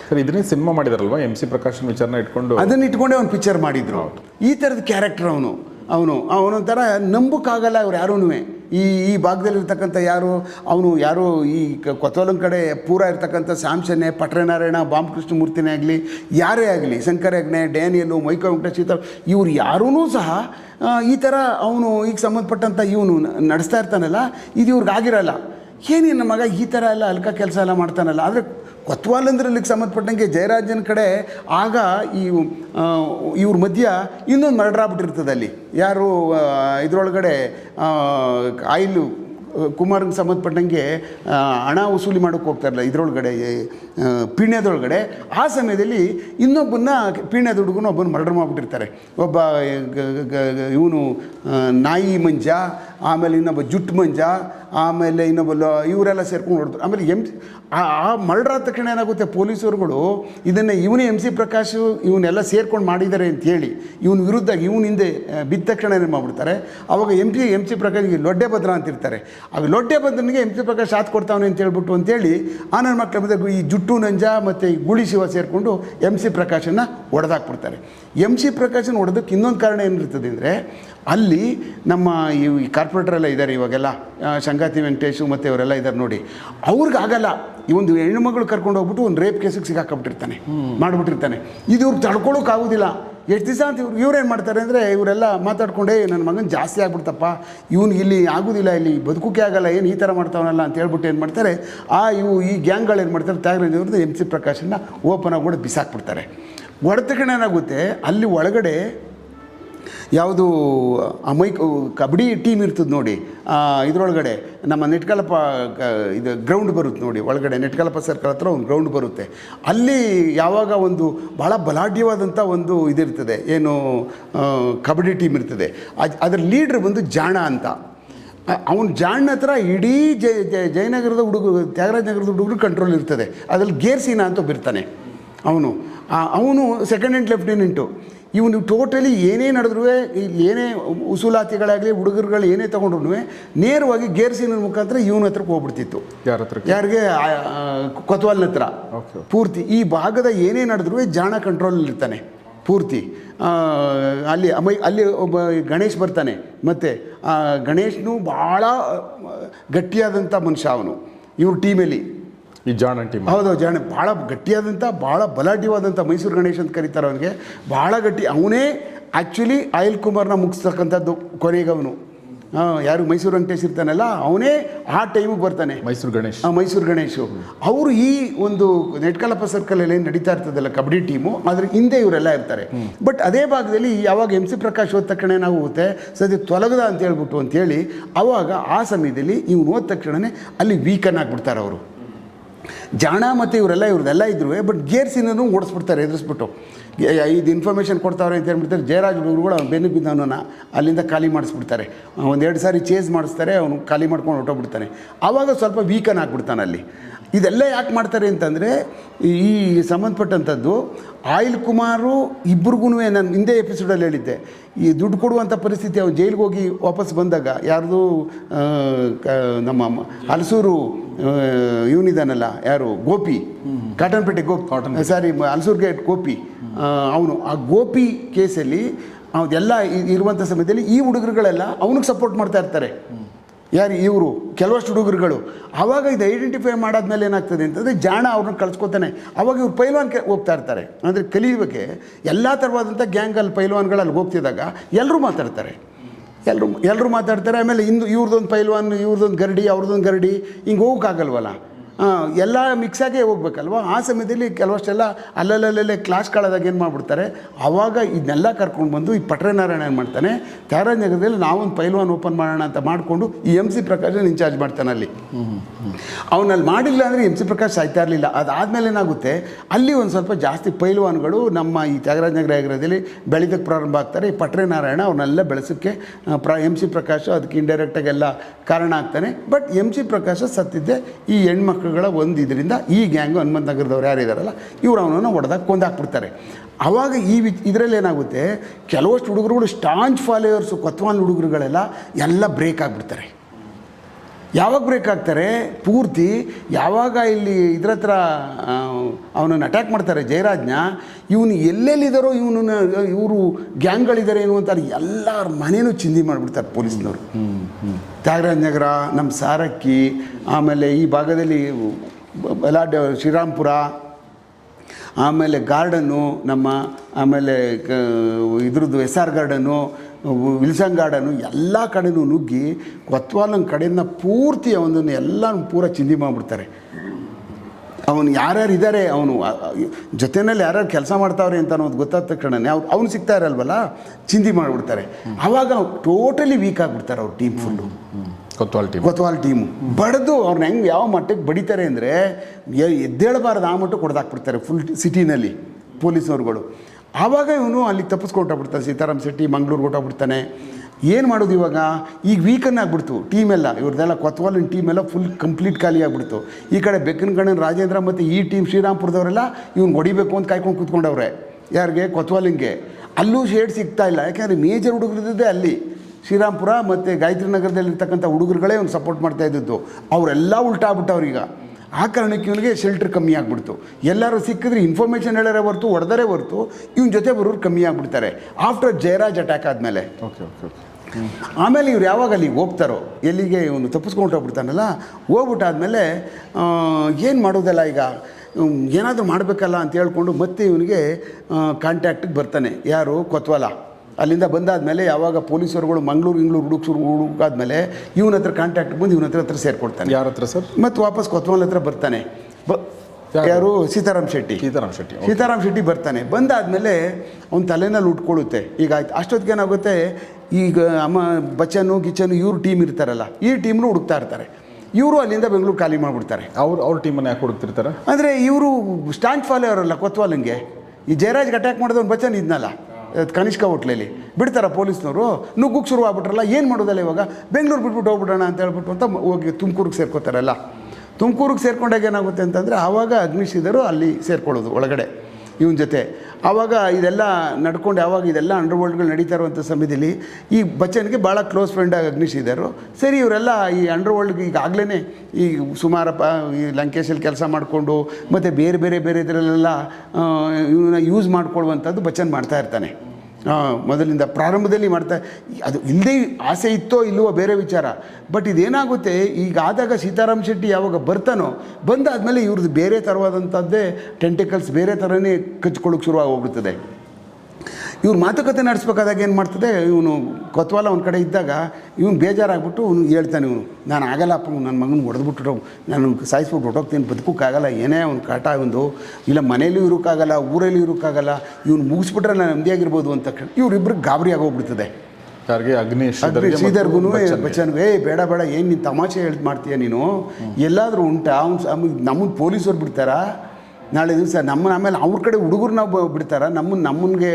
ಸರ್ ಇದನ್ನೇ ಸಿನಿಮಾ ಮಾಡಿದಾರಲ್ವ? ಎಂ ಸಿ ಪ್ರಕಾಶನ್ ವಿಚಾರನ ಇಟ್ಕೊಂಡು ಅದನ್ನ ಇಟ್ಕೊಂಡೇ ಅವ್ನು ಪಿಕ್ಚರ್ ಮಾಡಿದ್ರು. ಈ ಥರದ ಕ್ಯಾರೆಕ್ಟರ್ ಅವನು ಅವನು ಅವನೊಂಥರ ನಂಬಕ್ಕಾಗಲ್ಲ ಅವ್ರು ಯಾರೂ ಈ ಈ ಭಾಗದಲ್ಲಿರ್ತಕ್ಕಂಥ ಯಾರು, ಅವನು ಯಾರು ಈ ಕ- ಕೊತ್ವಾಲಂ ಕಡೆ ಪೂರ ಇರ್ತಕ್ಕಂಥ ಸ್ಯಾಮ್ಸನ್ನೇ ಪಟ್ರನಾರಾಯಣ ಬಾಮ್ ಕೃಷ್ಣಮೂರ್ತಿನೇ ಆಗಲಿ, ಯಾರೇ ಆಗಲಿ, ಶಂಕರ ಹೆಗ್ನೆ ಡ್ಯಾನಿಯಲ್ಲು ಮೈಕೋ ವೆಂಕಟೇಶ್ ಇವ್ರು ಯಾರೂ ಸಹ ಈ ಥರ ಅವನು ಈಗ ಸಂಬಂಧಪಟ್ಟಂಥ ಇವನು ನಡೆಸ್ತಾ ಇರ್ತಾನಲ್ಲ, ಇದು ಇವ್ರಿಗಾಗಿರಲ್ಲ ಆಗಿರಲ್ಲ. ಏನು ನನ್ನ ಮಗ ಈ ಥರ ಎಲ್ಲ ಅಲ್ಕ ಕೆಲಸ ಎಲ್ಲ ಮಾಡ್ತಾನಲ್ಲ, ಆದರೆ ಕೊತ್ವಾಲಂದ್ರಲ್ಲಿಗೆ ಸಂಬಂಧಪಟ್ಟಂಗೆ ಜಯರಾಜನ ಕಡೆ ಆಗ ಈ ಇವ್ರ ಮಧ್ಯ ಇನ್ನೊಂದು ಮರ್ಡರ್ ಆಗ್ಬಿಟ್ಟಿರ್ತದೆ ಅಲ್ಲಿ. ಯಾರು ಇದರೊಳಗಡೆ ಆಯಿಲು ಕುಮಾರ್ಗೆ ಸಂಬಂಧಪಟ್ಟಂಗೆ ಹಣ ವಸೂಲಿ ಮಾಡೋಕ್ಕೆ ಹೋಗ್ತಾರಲ್ಲ ಇದರೊಳಗಡೆ. ಪೀಣ್ಯದೊಳಗಡೆ, ಆ ಸಮಯದಲ್ಲಿ ಇನ್ನೊಬ್ಬನ್ನ ಪೀಣ್ಯದ ಹುಡುಗನ ಒಬ್ಬನ ಮರ್ಡರ್ ಮಾಡಿಬಿಟ್ಟಿರ್ತಾರೆ. ಒಬ್ಬ ಇವನು ನಾಯಿ ಮಂಜ, ಆಮೇಲೆ ಇನ್ನೊಬ್ಬ ಜುಟ್ಟು ಮಂಜ, ಆಮೇಲೆ ಇನ್ನೊಬ್ಬ ಇವರೆಲ್ಲ ಸೇರ್ಕೊಂಡು ಹೊಡೆದ್ರು ಆಮೇಲೆ ಎಂ ಆ ಮರ್ಡರ್ ಆದ ತಕ್ಷಣ ಏನಾಗುತ್ತೆ, ಪೊಲೀಸರುಗಳು ಇದನ್ನು ಇವನೇ ಎಂ ಸಿ ಪ್ರಕಾಶ್, ಇವನ್ನೆಲ್ಲ ಸೇರ್ಕೊಂಡು ಮಾಡಿದ್ದಾರೆ ಅಂತ ಹೇಳಿ, ಇವನ ವಿರುದ್ಧ ಇವನ ಹಿಂದೆ ಬಿದ್ದ ತಕ್ಷಣ ಮಾಡ್ಬಿಡ್ತಾರೆ, ಅವಾಗ ಎಂ ಸಿ ಎಂ ಸಿ ಪ್ರಕಾಶ್ಗೆ ಲೊಡ್ಡೆ ಭದ್ರ ಅಂತಿರ್ತಾರೆ ಆಗ ಲೊಡ್ಡೆ ಭದ್ರನಿಗೆ ಎಂ ಸಿ ಪ್ರಕಾಶ್ ಆತ್ ಕೊಡ್ತಾವನೆ ಅಂತ ಹೇಳ್ಬಿಟ್ಟು ಅಂತೇಳಿ ಆ ನನ್ನ ಮಕ್ಕಳ ಈ ನಂಜ ಮತ್ತು ಗುಳಿ ಶಿವ ಸೇರಿಕೊಂಡು ಎಂ ಸಿ ಪ್ರಕಾಶನ ಒಡೆದಾಕ್ಬಿಡ್ತಾರೆ. ಎಂ ಸಿ ಪ್ರಕಾಶನ ಹೊಡೆದಕ್ಕೆ ಇನ್ನೊಂದು ಕಾರಣ ಏನಿರ್ತದೆ ಅಂದರೆ ಅಲ್ಲಿ ನಮ್ಮ ಈ ಕಾರ್ಪೊರೇಟರ್ ಎಲ್ಲ ಇದ್ದಾರೆ ಇವಾಗೆಲ್ಲ ಶಂಗಾತಿ ಸಂಗಾತಿ ವೆಂಕಟೇಶು ಮತ್ತು ಇವರೆಲ್ಲ ಇದ್ದಾರೆ ನೋಡಿ. ಅವ್ರಿಗಾಗಲ್ಲ ಈ ಒಂದು ಹೆಣ್ಣುಮಗಳು ಕರ್ಕೊಂಡು ಹೋಗ್ಬಿಟ್ಟು ಒಂದು ರೇಪ್ ಕೇಸಿಗೆ ಸಿಗಾಕೊಂಬಿಟ್ಟಿರ್ತಾನೆ ಮಾಡಿಬಿಟ್ಟಿರ್ತಾನೆ. ಇದು ಇವ್ರಿಗೆ ತಡ್ಕೊಳ್ಳೋಕ್ಕಾಗೋದಿಲ್ಲ ಎಷ್ಟು ದಿವಸ ಅಂತ ಇವ್ರು ಇವ್ರೇನು ಮಾಡ್ತಾರೆ ಅಂದರೆ ಇವರೆಲ್ಲ ಮಾತಾಡ್ಕೊಂಡೇ, ನನ್ನ ಮಗನ ಜಾಸ್ತಿ ಆಗ್ಬಿಡ್ತಪ್ಪ. ಇವ್ನಿಗೆ ಇಲ್ಲಿ ಆಗೋದಿಲ್ಲ, ಇಲ್ಲಿ ಬದುಕೋಕೆ ಆಗಲ್ಲ, ಏನು ಈ ಥರ ಮಾಡ್ತಾವನಲ್ಲ ಅಂತ ಹೇಳ್ಬಿಟ್ಟು ಏನು ಮಾಡ್ತಾರೆ, ಆ ಇವು ಈ ಗ್ಯಾಂಗ್ಗಳು ಏನು ಮಾಡ್ತಾರೆ, ತ್ಯಾಗರಾಜ್ ಅವ್ರದ್ದು ಎಂ ಸಿ ಪ್ರಕಾಶನ್ನ ಓಪನ್ ಆಗಿಬಿಟ್ಟು ಬಿಸಾಕ್ಬಿಡ್ತಾರೆ. ಹೊಡೆದ ತಕ್ಷಣ ಏನಾಗುತ್ತೆ, ಅಲ್ಲಿ ಒಳಗಡೆ ಯಾವುದು, ಅಮೈಕ, ಕಬಡ್ಡಿ ಟೀಮ್ ಇರ್ತದೆ ನೋಡಿ ಇದರೊಳಗಡೆ ನಮ್ಮ ನೆಟ್ಕಲಪ ಇದು ಗ್ರೌಂಡ್ ಬರುತ್ತೆ ನೋಡಿ, ಒಳಗಡೆ ನೆಟ್ಕಲಪ ಸರ್ಕಲ್ ಹತ್ರ ಒಂದು ಗ್ರೌಂಡ್ ಬರುತ್ತೆ. ಅಲ್ಲಿ ಯಾವಾಗ ಒಂದು ಭಾಳ ಬಲಾಢ್ಯವಾದಂಥ ಒಂದು ಇದಿರ್ತದೆ, ಏನು ಕಬಡ್ಡಿ ಟೀಮ್ ಇರ್ತದೆ. ಅದು, ಅದರ ಲೀಡ್ರ್ ಬಂದು ಜಾಣ ಅಂತ. ಅವನ ಜಾಣ್ನ ಹತ್ರ ಇಡೀ ಜಯ ಜಯ- ಜಯನಗರದ ಹುಡುಗ, ತ್ಯಾಗರಾಜ ನಗರದ ಹುಡುಗರು ಕಂಟ್ರೋಲ್ ಇರ್ತದೆ. ಅದ್ರಲ್ಲಿ ಗೇರ್ಸೀನಾ ಅಂತ ಬಿರ್ತಾನೆ ಅವನು ಅವನು ಸೆಕೆಂಡ್ ಹ್ಯಾಂಡ್ ಲೆಫ್ಟಿನೆಂಟು ಇವನು ಟೋಟಲಿ ಏನೇ ನಡೆದ್ರೂ ಇಲ್ಲಿ ಏನೇ ಉಸುಲಾತಿಗಳಾಗಲಿ ಹುಡುಗರುಗಳು ಏನೇ ತೊಗೊಂಡ್ರು ನೇರವಾಗಿ ಗೇರ್ಸಿನ ಮುಖಾಂತರ ಇವನ ಹತ್ರಕ್ಕೆ ಹೋಗ್ಬಿಡ್ತಿತ್ತು. ಯಾರ ಹತ್ರ ಯಾರಿಗೆ? ಕೊತ್ವಾಲ್ನ ಹತ್ರ. ಪೂರ್ತಿ. ಈ ಭಾಗದ ಏನೇ ನಡೆದ್ರೂ ಜಾಣ ಕಂಟ್ರೋಲ್ ಇರ್ತಾನೆ ಪೂರ್ತಿ ಅಲ್ಲಿ ಅಮೈ ಅಲ್ಲಿ ಒಬ್ಬ ಗಣೇಶ್ ಬರ್ತಾನೆ ಮತ್ತು ಗಣೇಶ್ನು ಭಾಳ ಗಟ್ಟಿಯಾದಂಥ ಮನುಷ್ಯ ಅವನು ಇವ್ರ ಟೀಮಲ್ಲಿ ಈ ಜಾಣಂಟಿ ಟೀಮ್ ಹೌದು ಜಾಣ ಭಾಳ ಗಟ್ಟಿಯಾದಂಥ ಭಾಳ ಬಲಾಢ್ಯವಾದಂಥ ಮೈಸೂರು ಗಣೇಶ್ ಅಂತ ಕರೀತಾರೆ ಅವನಿಗೆ. ಭಾಳ ಗಟ್ಟಿ. ಅವನೇ ಆ್ಯಕ್ಚುಲಿ ಅಯಲ್ ಕುಮಾರ್ನ ಮುಗಿಸ್ತಕ್ಕಂಥದ್ದು ಕೊನೆಗೆ ಅವನು. ಯಾರು ಮೈಸೂರು ವೆಂಕಟೇಶ್ ಇರ್ತಾನಲ್ಲ ಅವನೇ ಆ ಟೈಮಿಗೆ ಬರ್ತಾನೆ. ಮೈಸೂರು ಗಣೇಶ್. ಆ ಮೈಸೂರು ಗಣೇಶು. ಅವರು ಈ ಒಂದು ನೆಟ್ಕಲಪ್ಪ ಸರ್ಕಲಲ್ಲಿ ಏನು ನಡೀತಾ ಇರ್ತದಲ್ಲ ಕಬಡ್ಡಿ ಟೀಮು ಅದ್ರ ಹಿಂದೆ ಇವರೆಲ್ಲ ಇರ್ತಾರೆ. ಬಟ್ ಅದೇ ಭಾಗದಲ್ಲಿ ಯಾವಾಗ ಎಂ ಸಿ ಪ್ರಕಾಶ್ ಓದ್ ತಕ್ಷಣ ಏನಾಗುತ್ತೆ ಸದ್ಯ ತೊಲಗದ ಅಂತ ಹೇಳ್ಬಿಟ್ಟು ಅಂತೇಳಿ ಅವಾಗ ಆ ಸಮಯದಲ್ಲಿ ಇವನು ಓದ್ ತಕ್ಷಣವೇ ಅಲ್ಲಿ ವೀಕನ್ ಆಗಿಬಿಡ್ತಾರೆ ಅವರು. ಜಾಣ ಮತ್ತು ಇವರೆಲ್ಲ ಇವ್ರದ್ದೆಲ್ಲ ಇದ್ರು ಬಟ್ ಗೇರ್ಸಿನೂ ಓಡಿಸ್ಬಿಡ್ತಾರೆ, ಎದುರಿಸ್ಬಿಟ್ಟು. ಇದು ಇನ್ಫಾರ್ಮೇಷನ್ ಕೊಡ್ತಾವ್ರೆ ಅಂತ ಹೇಳ್ಬಿಡ್ತಾರೆ, ಜಯರಾಜ್ ಹುಡುಗರುಗಳು ಅವ್ನು ಬೆನ್ನು ಬಿದ್ದವನನ್ನು ಅಲ್ಲಿಂದ ಖಾಲಿ ಮಾಡಿಸ್ಬಿಡ್ತಾರೆ. ಒಂದೆರಡು ಸಾರಿ ಚೇಸ್ ಮಾಡಿಸ್ತಾರೆ, ಅವನು ಖಾಲಿ ಮಾಡ್ಕೊಂಡು ಹೊಟ್ಟೋಗ್ಬಿಡ್ತಾನೆ ಆವಾಗ ಸ್ವಲ್ಪ ವೀಕನ್ ಆಗಿಬಿಡ್ತಾನೆ ಅಲ್ಲಿ. ಇದೆಲ್ಲ ಯಾಕೆ ಮಾಡ್ತಾರೆ ಅಂತಂದರೆ ಈ ಸಂಬಂಧಪಟ್ಟಂಥದ್ದು ಆಯಿಲ್ ಕುಮಾರು ಇಬ್ರಿಗೂ ನಾನು ಹಿಂದೆ ಎಪಿಸೋಡಲ್ಲಿ ಹೇಳಿದ್ದೆ ಈ ದುಡ್ಡು ಕೊಡುವಂಥ ಪರಿಸ್ಥಿತಿ ಅವ್ರು ಜೈಲಿಗೆ ಹೋಗಿ ವಾಪಸ್ ಬಂದಾಗ ಯಾರ್ದು ನಮ್ಮ ಹಲಸೂರು ಇವನಿದ್ದಾನಲ್ಲ ಯಾರು? Gopi Cottonpet Gopi. Cotton sorry Halasuru gate Gopi ಅವನು ಆ ಗೋಪಿ ಕೇಸಲ್ಲಿ ಅವೆಲ್ಲ ಇರುವಂಥ ಸಮಯದಲ್ಲಿ ಈ ಹುಡುಗರುಗಳೆಲ್ಲ ಅವನಿಗೆ ಸಪೋರ್ಟ್ ಮಾಡ್ತಾ ಇರ್ತಾರೆ. ಯಾರು ಇವರು? ಕೆಲವಷ್ಟು ಹುಡುಗರುಗಳು. ಆವಾಗ ಇದು ಐಡೆಂಟಿಫೈ ಮಾಡಾದ್ಮೇಲೆ ಏನಾಗ್ತದೆ ಅಂತಂದರೆ ಜಾಣ ಅವ್ರನ್ನ ಕಳ್ಸ್ಕೊತಾನೆ. ಆವಾಗ ಇವ್ರು ಪೈಲ್ವಾನ್ಗೆ ಹೋಗ್ತಾ ಇರ್ತಾರೆ. ಅಂದರೆ ಕಲಿಯುವಿಕೆ, ಎಲ್ಲ ಥರವಾದಂಥ ಗ್ಯಾಂಗಲ್ಲಿ ಪೈಲ್ವಾನ್ಗಳು ಅಲ್ಲಿ ಹೋಗ್ತಿದ್ದಾಗ ಎಲ್ಲರೂ ಮಾತಾಡ್ತಾರೆ. ಎಲ್ಲರೂ ಎಲ್ಲರೂ ಮಾತಾಡ್ತಾರೆ. ಆಮೇಲೆ ಇಂದು ಇವ್ರದ್ದೊಂದು ಪೈಲ್ವಾನ್, ಇವ್ರದ್ದೊಂದು ಗರಡಿ, ಅವ್ರದ್ದೊಂದು ಗರಡಿ, ಹಿಂಗೆ ಹೋಗೋಕ್ಕಾಗಲ್ವಲ್ಲ? ಎಲ್ಲ ಮಿಕ್ಸಾಗೇ ಹೋಗ್ಬೇಕಲ್ವ? ಆ ಸಮಯದಲ್ಲಿ ಕೆಲವಷ್ಟೆಲ್ಲ ಅಲ್ಲಲ್ಲಲ್ಲೇ ಕ್ಲಾಸ್ಗಳಾದಾಗ ಏನು ಮಾಡಿಬಿಡ್ತಾರೆ? ಆವಾಗ ಇದನ್ನೆಲ್ಲ ಕರ್ಕೊಂಡು ಬಂದು ಈ ಪಟ್ರೆನಾರಾಯಣ ಏನು ಮಾಡ್ತಾನೆ? ತ್ಯಾಗರಾಜ ನಗರದಲ್ಲಿ ನಾವೊಂದು ಪೈಲ್ವಾನ್ ಓಪನ್ ಮಾಡೋಣ ಅಂತ ಮಾಡಿಕೊಂಡು ಈ ಎಂ ಸಿ ಪ್ರಕಾಶ್ ಇನ್ಚಾರ್ಜ್ ಮಾಡ್ತಾನೆ ಅಲ್ಲಿ. ಅವನಲ್ಲಿ ಮಾಡಿಲ್ಲ ಅಂದರೆ ಎಂ ಸಿ ಪ್ರಕಾಶ್ ಸಾಯ್ತಾ ಇರಲಿಲ್ಲ. ಅದಾದಮೇಲೆ ಏನಾಗುತ್ತೆ? ಅಲ್ಲಿ ಒಂದು ಸ್ವಲ್ಪ ಜಾಸ್ತಿ ಪೈಲ್ವಾನ್ಗಳು ನಮ್ಮ ಈ ತ್ಯಾಗರಾಜನಗರ ನಗರದಲ್ಲಿ ಬೆಳೆದಕ್ಕೆ ಪ್ರಾರಂಭ ಆಗ್ತಾರೆ. ಈ ಪಟ್ರೆ ನಾರಾಯಣ ಅವನ್ನೆಲ್ಲ ಬೆಳೆಸೋಕ್ಕೆ ಪ್ರ ಎಂ ಸಿ ಪ್ರಕಾಶ್ ಅದಕ್ಕೆ ಇಂಡೈರೆಕ್ಟಾಗಿ ಎಲ್ಲ ಕಾರಣ ಆಗ್ತಾನೆ. ಬಟ್ ಎಂ ಸಿ ಪ್ರಕಾಶ ಸತ್ತಿದ್ದೆ ಈ ಹೆಣ್ಮಕ್ಳುಗಳ ಒಂದು ಇದರಿಂದ ಈ ಗ್ಯಾಂಗು ಹನುಮಂತ ನಗರದವ್ರು ಯಾರಿದಾರಲ್ಲ, ಇವ್ರು ಅವನನ್ನು ಹೊಡೆದಾಗ ಕೊಂದಾಕ್ಬಿಡ್ತಾರೆ. ಆವಾಗ ಈ ವಿ ಇದರಲ್ಲಿ ಏನಾಗುತ್ತೆ, ಕೆಲವಷ್ಟು ಹುಡುಗರುಗಳು ಸ್ಟಾಂಚ್ ಫಾಲೋವರ್ಸು ಕೊತ್ವಾನ್ ಹುಡುಗರುಗಳೆಲ್ಲ ಎಲ್ಲ ಬ್ರೇಕ್ ಆಗಿಬಿಡ್ತಾರೆ. ಯಾವಾಗ ಬ್ರೇಕ್ ಆಗ್ತಾರೆ? ಪೂರ್ತಿ ಯಾವಾಗ ಇಲ್ಲಿ ಇದ್ರ ಹತ್ರ ಅವನನ್ನು ಅಟ್ಯಾಕ್ ಮಾಡ್ತಾರೆ ಜಯರಾಜ್ನ, ಇವನು ಎಲ್ಲೆಲ್ಲಿದ್ದಾರೋ ಇವನನ್ನ, ಇವರು ಗ್ಯಾಂಗ್ಗಳಿದ್ದಾರೆ ಏನು ಅಂತಾರೆ ಎಲ್ಲರ ಮನೇನೂ ಚಿಂದಿ ಮಾಡಿಬಿಡ್ತಾರೆ ಪೊಲೀಸ್ನವರು. ತ್ಯಾಗರಾಜ ನಗರ ನಮ್ಮ ಸಾರಕ್ಕಿ, ಆಮೇಲೆ ಈ ಭಾಗದಲ್ಲಿ ಬಲಾಢ್ಯ ಶ್ರೀರಾಮ್ಪುರ, ಆಮೇಲೆ ಗಾರ್ಡನ್ನು ನಮ್ಮ ಆಮೇಲೆ ಕ, ಇದ್ರದ್ದು S R Garden Wilson Garden ಎಲ್ಲ ಕಡೆನೂ ನುಗ್ಗಿ ಕೊತ್ವಾಲನ ಕಡೆಯಿಂದ ಪೂರ್ತಿ ಒಂದನ್ನು ಎಲ್ಲನೂ ಪೂರ ಚಿಂದಿ ಮಾಡಿಬಿಡ್ತಾರೆ. ಅವನು ಯಾರ್ಯಾರು ಇದ್ದಾರೆ ಅವನು ಜೊತೆಯಲ್ಲಿ ಯಾರ್ಯಾರು ಕೆಲಸ ಮಾಡ್ತಾವ್ರೆ ಅಂತ ಅನ್ನೋದು ಗೊತ್ತಾದ ತಕ್ಷಣನೇ ಅವ್ರು ಅವ್ನು ಸಿಗ್ತಾ ಇರಲ್ವಲ್ಲ? ಚಿಂದಿ ಮಾಡಿಬಿಡ್ತಾರೆ. ಆವಾಗ ಟೋಟಲಿ ವೀಕ್ ಆಗಿಬಿಡ್ತಾರೆ ಅವ್ರ team full Kotwal team Kotwal team ಬಡ್ದು ಅವ್ರನ್ನ ಹೆಂಗೆ ಯಾವ ಮಟ್ಟಕ್ಕೆ ಬಡಿತಾರೆ ಅಂದರೆ ಎದ್ದೇಳಬಾರ್ದು ಆ ಮಟ್ಟಕ್ಕೆ ಹೊಡೆದಾಕ್ಬಿಡ್ತಾರೆ ಫುಲ್ ಸಿಟಿನಲ್ಲಿ ಪೊಲೀಸ್ನವ್ರುಗಳು. ಆವಾಗ ಇವನು ಅಲ್ಲಿ ತಪ್ಪಿಸ್ಕೊಟ್ಟೋಗ್ಬಿಡ್ತಾನೆ ಸೀತಾರಾಮ್ ಶೆಟ್ಟಿ ಮಂಗ್ಳೂರ್ಗೆ ಹೊಟ್ಟೋಗ್ಬಿಡ್ತಾನೆ ಏನು ಮಾಡೋದು ಇವಾಗ? ಈಗ ವೀಕನ್ ಆಗಿಬಿಡ್ತು ಟೀಮೆಲ್ಲ ಇವ್ರದ್ದೆಲ್ಲ ಕೊತ್ವಾಲಿನ ಟೀಮೆಲ್ಲ ಫುಲ್ ಕಂಪ್ಲೀಟ್ ಖಾಲಿ ಆಗಿಬಿಡ್ತು. ಈ ಕಡೆ ಬೆಕ್ಕನಗಣ್ಣನ ರಾಜೇಂದ್ರ ಮತ್ತು ಈ ಟೀಮ್ ಶ್ರೀರಾಮ್ಪುರದವರೆಲ್ಲ ಇವ್ನು ಹೊಡಿಬೇಕು ಅಂತ ಕಾಯ್ಕೊಂಡು ಕೂತ್ಕೊಂಡವ್ರೆ. ಯಾರಿಗೆ? ಕೊತ್ವಾಲಿಂಗೆ ಅಲ್ಲೂ ಶೇಡ್ ಸಿಗ್ತಾ ಇಲ್ಲ. ಯಾಕೆಂದರೆ ಮೇಜರ್ ಹುಡುಗರಿದ್ದೇ ಅಲ್ಲಿ. ಶ್ರೀರಾಮ್ಪುರ ಮತ್ತು ಗಾಯತ್ರಿ ನಗರದಲ್ಲಿರ್ತಕ್ಕಂಥ ಹುಡುಗರುಗಳೇ ಇವ್ನು ಸಪೋರ್ಟ್ ಮಾಡ್ತಾ ಇದ್ದದ್ದು. ಅವರೆಲ್ಲ ಉಲ್ಟಾಗ್ಬಿಟ್ಟವ್ರೀಗ ಆ ಕಾರಣಕ್ಕೆ ಇವನಿಗೆ ಶೆಲ್ಟರ್ ಕಮ್ಮಿ ಆಗಿಬಿಡ್ತು. ಎಲ್ಲರೂ ಸಿಕ್ಕಿದ್ರೆ ಇನ್ಫಾರ್ಮೇಷನ್ ಹೇಳೋರೆ ಹೊರ್ತು, ಹೊಡೆದರೆ ಹೊರ್ತು, ಇವನ ಜೊತೆ ಬರೋರು ಕಮ್ಮಿ ಆಗಿಬಿಡ್ತಾರೆ. ಆಫ್ಟರ್ ಜಯರಾಜ್ ಅಟ್ಯಾಕ್ ಆದಮೇಲೆ. ಓಕೆ ಓಕೆ ಓಕೆ ಆಮೇಲೆ ಇವ್ರು ಯಾವಾಗ ಅಲ್ಲಿಗೆ ಹೋಗ್ತಾರೋ ಎಲ್ಲಿಗೆ ಇವನು ತಪ್ಪಿಸ್ಕೊಂಡು ಹೋಗ್ಬಿಡ್ತಾನಲ್ಲ ಹೋಗ್ಬಿಟ್ಟಾದ್ಮೇಲೆ ಏನು ಮಾಡೋದಲ್ಲ ಈಗ? ಏನಾದರೂ ಮಾಡಬೇಕಲ್ಲ ಅಂತ ಹೇಳ್ಕೊಂಡು ಮತ್ತೆ ಇವನಿಗೆ ಕಾಂಟ್ಯಾಕ್ಟಿಗೆ ಬರ್ತಾನೆ. ಯಾರು? ಕೊತ್ವಾಲ. ಅಲ್ಲಿಂದ ಬಂದಾದಮೇಲೆ ಯಾವಾಗ ಪೊಲೀಸರುಗಳು ಮಂಗಳೂರು ಇಂಗ್ಳೂರು ಹುಡುಕ್ಸೂರು ಹುಡುಕಾದ್ಮೇಲೆ ಇವನ ಹತ್ರ ಕಾಂಟ್ಯಾಕ್ಟ್ ಬಂದು ಇವನ ಹತ್ರ ಹತ್ರ ಸೇರ್ಕೊಡ್ತಾನೆ. ಯಾರ ಹತ್ರ ಸರ್? ಮತ್ತು ವಾಪಸ್ ಕೊತ್ವಾಲ್ ಹತ್ರ ಬರ್ತಾನೆ. ಬ ಯಾರು? ಸೀತಾರಾಮ್ ಶೆಟ್ಟಿ. ಸೀತಾರಾಮ್ ಶೆಟ್ಟಿ. ಸೀತಾರಾಮ್ ಶೆಟ್ಟಿ ಬರ್ತಾನೆ. ಬಂದಾದಮೇಲೆ ಅವ್ನ ತಲೆನಲ್ಲಿ ಉಟ್ಕೊಳ್ಳುತ್ತೆ. ಈಗ ಆಯ್ತು. ಅಷ್ಟೊತ್ತಿಗೆ ಏನಾಗುತ್ತೆ? ಈಗ ಅಮ್ಮ ಬಚ್ಚನು ಗಿಚ್ಚನು ಇವ್ರ ಟೀಮ್ ಇರ್ತಾರಲ್ಲ ಈ ಟೀಮ್ನು ಹುಡುಕ್ತಾ ಇರ್ತಾರೆ. ಇವರು ಅಲ್ಲಿಂದ ಬೆಂಗಳೂರು ಖಾಲಿ ಮಾಡಿಬಿಡ್ತಾರೆ. ಅವ್ರು ಅವ್ರ ಟೀಮನ್ನು ಯಾಕೆ ಹುಡುಕ್ತಿರ್ತಾರೆ? ಅಂದರೆ ಇವರು ಸ್ಟ್ಯಾಂಡ್ ಫಾಲೋ ಅವರಲ್ಲ ಕೊತ್ವಾಲಂಗೆ? ಈ ಜಯರಾಜ್ಗೆ ಅಟ್ಯಾಕ್ ಮಾಡಿದವ್ನು ಬಚ್ಚನ್ ಇದ್ನಲ್ಲ ಕನಿಷ್ಕ ಹೋಟ್ಲಲ್ಲಿ. ಬಿಡ್ತಾರ ಪೊಲೀಸ್ನವರು? ನುಗ್ಗುಕ್ ಶುರು ಆಗ್ಬಿಟ್ರಲ್ಲ ಏನು ಮಾಡೋದಲ್ಲ ಇವಾಗ? ಬೆಂಗಳೂರು ಬಿಟ್ಬಿಟ್ಟು ಹೋಗ್ಬಿಡೋಣ ಅಂತ ಹೇಳ್ಬಿಟ್ಟು ಅಂತ ಹೋಗಿ ತುಮಕೂರಿಗೆ ಸೇರ್ಕೋತಾರಲ್ಲ. ತುಮಕೂರಿಗೆ ಸೇರ್ಕೊಂಡಾಗ ಏನಾಗುತ್ತೆ ಅಂತಂದರೆ ಆವಾಗ ಅಗ್ನಿಶಿದರು ಅಲ್ಲಿ ಸೇರ್ಕೊಳ್ಳೋದು ಒಳಗಡೆ ಇವನ ಜೊತೆ. ಆವಾಗ ಇದೆಲ್ಲ ನಡ್ಕೊಂಡು ಯಾವಾಗ ಇದೆಲ್ಲ ಅಂಡರ್ವರ್ಲ್ಡ್ಗಳು ನಡೀತಾ ಇರುವಂಥ ಸಮಯದಲ್ಲಿ ಈ ಬಚ್ಚನ್ಗೆ ಭಾಳ ಕ್ಲೋಸ್ ಫ್ರೆಂಡಾಗಿ ಅಗ್ನಿಶಿದರು ಸರಿ, ಇವರೆಲ್ಲ ಈ ಅಂಡರ್ವರ್ಲ್ಡ್ಗೆ ಈಗಾಗಲೇ ಈ ಸುಮಾರಪ್ಪ ಈ ಲಂಕೇಶಲ್ಲಿ ಕೆಲಸ ಮಾಡಿಕೊಂಡು ಮತ್ತು ಬೇರೆ ಬೇರೆ ಬೇರೆ ಇದರಲ್ಲೆಲ್ಲ ಇವನ್ನ ಯೂಸ್ ಮಾಡ್ಕೊಳ್ಳುವಂಥದ್ದು ಬಚ್ಚನ್ ಮಾಡ್ತಾ ಇರ್ತಾನೆ. ಮೊದಲಿಂದ ಪ್ರಾರಂಭದಲ್ಲಿ ಮಾಡ್ತಾ ಅದು ಇಲ್ಲದೇ ಆಸೆ ಇತ್ತೋ ಇಲ್ಲವೋ ಬೇರೆ ವಿಚಾರ. ಬಟ್ ಇದೇನಾಗುತ್ತೆ ಈಗ ಆದಾಗ ಸೀತಾರಾಮ್ ಶೆಟ್ಟಿ ಯಾವಾಗ ಬರ್ತಾನೋ, ಬಂದಾದಮೇಲೆ ಇವ್ರದ್ದು ಬೇರೆ ಥರವಾದಂಥದ್ದೇ ಟೆಂಟಿಕಲ್ಸ್ ಬೇರೆ ಥರನೇ ಕಚ್ಕೊಳ್ಳೋಕೆ ಶುರುವಾಗಿ ಹೋಗ್ಬಿಡ್ತದೆ ಇವ್ರು ಮಾತುಕತೆ ನಡೆಸ್ಬೇಕಾದಾಗ ಏನು ಮಾಡ್ತದೆ? ಇವನು ಕೊತ್ವಾಲ ಒಂದು ಕಡೆ ಇದ್ದಾಗ ಇವನು ಬೇಜಾರಾಗ್ಬಿಟ್ಟು ಅವ್ನು ಹೇಳ್ತಾನೆ ಇವನು ನಾನು ಆಗಲ್ಲಪ್ಪ ನನ್ನ ಮಗನ ಹೊಡೆದ್ಬಿಟ್ಟು ನಾನು ಸಾಯಿಸ್ಬಿಟ್ಟು ಹೊಟ್ಟೋಗ್ತೀನಿ ಬದುಕೋಕ್ಕಾಗಲ್ಲ ಏನೇ ಅವ್ನು ಕಾಟ ಒಂದು ಇಲ್ಲ ಮನೇಲಿ ಇರೋಕ್ಕಾಗಲ್ಲ ಊರಲ್ಲಿ ಇರೋಕ್ಕಾಗಲ್ಲ ಇವ್ನು ಮುಗಿಸ್ಬಿಟ್ರೆ ನಾನು ನೆಮ್ಮದಿಯಾಗಿರ್ಬೋದು ಅಂತ ಇವರಿಬ್ಬರು ಗಾಬರಿ ಆಗೋಗ್ಬಿಡ್ತದೆ. ಯಾರಿಗೆ? ಅಗ್ನಿ ಶ್ರೀಧರ್ಗೆ ಬಚ್ಚನ್ಗೆ. ಏ ಬೇಡ ಬೇಡ ಏನು ನೀನು ತಮಾಷೆ ಹೇಳ್ದು ಮಾಡ್ತೀಯ ನೀನು? ಎಲ್ಲಾದರೂ ಉಂಟಾ? ಅವ್ನು ನಮ್ಮನ್ನು ಪೊಲೀಸರು ಬಿಡ್ತಾರಾ? ನಾಳೆ ದಿವಸ ನಮ್ಮ ಆಮೇಲೆ ಅವ್ರ ಕಡೆ ಹುಡುಗರು ನಾವು ಬಿಡ್ತಾರ? ನಮ್ಮನ್ನು ನಮ್ಮನಿಗೆ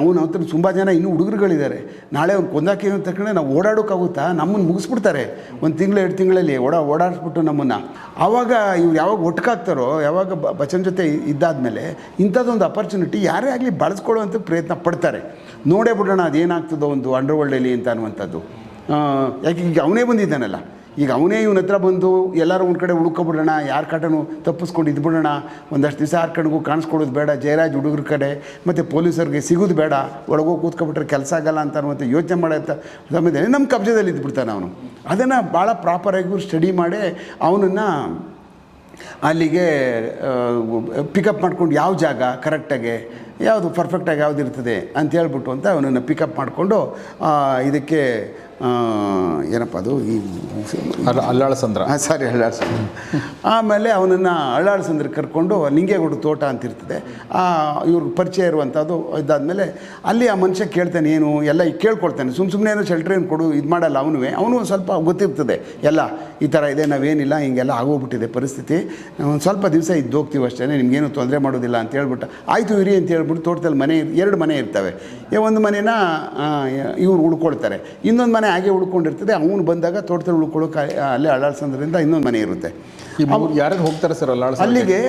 ಅವನ ಹತ್ರ ತುಂಬ ಜನ ಇನ್ನೂ ಹುಡುಗರುಗಳಿದ್ದಾರೆ. ನಾಳೆ ಅವ್ನು ಕೊಂದಾಕಿ ಅಂತ ತಕ್ಷಣ ನಾವು ಓಡಾಡೋಕ್ಕಾಗುತ್ತಾ? ನಮ್ಮನ್ನು ಮುಗಿಸ್ಬಿಡ್ತಾರೆ. ಒಂದು ತಿಂಗಳು, ಎರಡು ತಿಂಗಳಲ್ಲಿ ಓಡಾ, ಓಡಾಡಿಸ್ಬಿಟ್ಟು ನಮ್ಮನ್ನು. ಆವಾಗ ಇವ್ರು ಯಾವಾಗ ಒಟ್ಕಾಗ್ತಾರೋ, ಯಾವಾಗ ಬಚ್ಚನ್ ಜೊತೆ ಇದ್ದಾದಮೇಲೆ ಇಂಥದ್ದೊಂದು ಅಪರ್ಚುನಿಟಿ ಯಾರೇ ಆಗಲಿ ಬಳಸ್ಕೊಳ್ಳುವಂಥ ಪ್ರಯತ್ನ ಪಡ್ತಾರೆ. ನೋಡೇ ಬಿಡೋಣ ಅದೇನಾಗ್ತದೋ ಒಂದು ಅಂಡರ್ವರ್ಲ್ಡಲ್ಲಿ ಅಂತ ಅನ್ನುವಂಥದ್ದು. ಯಾಕೆ ಈಗ ಅವನೇ ಬಂದಿದ್ದಾನಲ್ಲ. ಈಗ ಅವನೇ ಇವನ ಹತ್ರ ಬಂದು ಎಲ್ಲರೂ ಒಂದು ಕಡೆ ಉಳ್ಕೊಬಿಡೋಣ ಯಾರ ಕಡೆನೂ ತಪ್ಪಿಸ್ಕೊಂಡು ಇದ್ಬಿಡೋಣ, ಒಂದಷ್ಟು ದಿವಸ ಯಾರ ಕಡೆಗೂ ಕಾಣಿಸ್ಕೊಡೋದು ಬೇಡ, ಜಯರಾಜ್ ಹುಡುಗರ ಕಡೆ ಮತ್ತು ಪೊಲೀಸರಿಗೆ ಸಿಗೋದು ಬೇಡ, ಒಳಗೋಗಿ ಕೂತ್ಕೊಬಿಟ್ರೆ ಕೆಲಸ ಆಗಲ್ಲ ಅಂತ ಅನ್ನುವಂಥ ಯೋಚನೆ ಅಂತ ಸಮಯದಲ್ಲಿ ನಮ್ಮ ಕಬ್ಜದಲ್ಲಿ ಇದ್ಬಿಡ್ತಾನೆ ಅವನು. ಅದನ್ನು ಭಾಳ ಪ್ರಾಪರಾಗಿ ಸ್ಟಡಿ ಮಾಡಿ ಅವನನ್ನು ಅಲ್ಲಿಗೆ ಪಿಕಪ್ ಮಾಡ್ಕೊಂಡು ಯಾವ ಜಾಗ ಕರೆಕ್ಟಾಗಿ ಯಾವುದು ಪರ್ಫೆಕ್ಟಾಗಿ ಯಾವುದು ಇರ್ತದೆ ಅಂತ ಹೇಳ್ಬಿಟ್ಟು ಅಂತ ಅವನನ್ನು ಪಿಕಪ್ ಮಾಡಿಕೊಂಡು ಇದಕ್ಕೆ ಏನಪ್ಪ ಅದು ಈ ಅಲ್ಲಾಳಸಂದ್ರ ಅಲ್ಲಾಳ ಸಂದ್ರ. ಹಾಂ ಸಾರಿ ಅಳ್ಳಾಡ್ಸಂದ್ರ ಆಮೇಲೆ ಅವನನ್ನು ಅಳ್ಳಾಡ್ಸಂದ್ರ ಕರ್ಕೊಂಡು ಲಿಂಗೇಗೌಡ ತೋಟ ಅಂತ ಇರ್ತದೆ. ಆ ಇವ್ರಿಗೆ ಪರಿಚಯ ಇರುವಂಥದ್ದು ಇದಾದಮೇಲೆ ಅಲ್ಲಿ ಆ ಮನುಷ್ಯ ಕೇಳ್ತಾನೆ ಏನು ಎಲ್ಲ ಕೇಳ್ಕೊಳ್ತಾನೆ. ಸುಮ್ಮ ಸುಮ್ಮನೆ ಏನೋ ಶೆಲ್ಟ್ರ್ ಏನು ಕೊಡು ಇದು ಮಾಡಲ್ಲ ಅವನುವೇ. ಅವನು ಸ್ವಲ್ಪ ಗೊತ್ತಿರ್ತದೆ ಎಲ್ಲ ಈ ಥರ ಇದೆ ನಾವೇನಿಲ್ಲ ಹಿಂಗೆಲ್ಲ ಆಗೋಗ್ಬಿಟ್ಟಿದೆ ಪರಿಸ್ಥಿತಿ. ಒಂದು ಸ್ವಲ್ಪ ದಿವಸ ಇದ್ದು ಹೋಗ್ತೀವಿ ಅಷ್ಟೇ ನಿಮಗೇನು ತೊಂದರೆ ಮಾಡೋದಿಲ್ಲ ಅಂತ ಹೇಳ್ಬಿಟ್ಟು ಆಯಿತು ಇರಿ ಅಂತ ಹೇಳ್ಬಿಟ್ಟು ತೋಟದಲ್ಲಿ ಮನೆ ಎರಡು ಮನೆ ಇರ್ತವೆ. ಒಂದು ಮನೇನ ಇವ್ರು ಉಳ್ಕೊಳ್ತಾರೆ. ಇನ್ನೊಂದು ಮನೆ ಹಾಗೆ ಉಳ್ಕೊಂಡಿರ್ತದೆ. ಅವನು ಬಂದಾಗ ತೋಟದಲ್ಲಿ ಉಳ್ಕೊಳ್ಳೋಕೆ ಅಲ್ಲೇ ಅಳ್ಳಾಡ್ಸಂದ್ರಿಂದ ಇನ್ನೊಂದು ಮನೆ ಇರುತ್ತೆ. ಯಾರಿಗೆ ಹೋಗ್ತಾರೆ ಸರ್ ಅಲ್ಲ ಅಲ್ಲಿಗೆ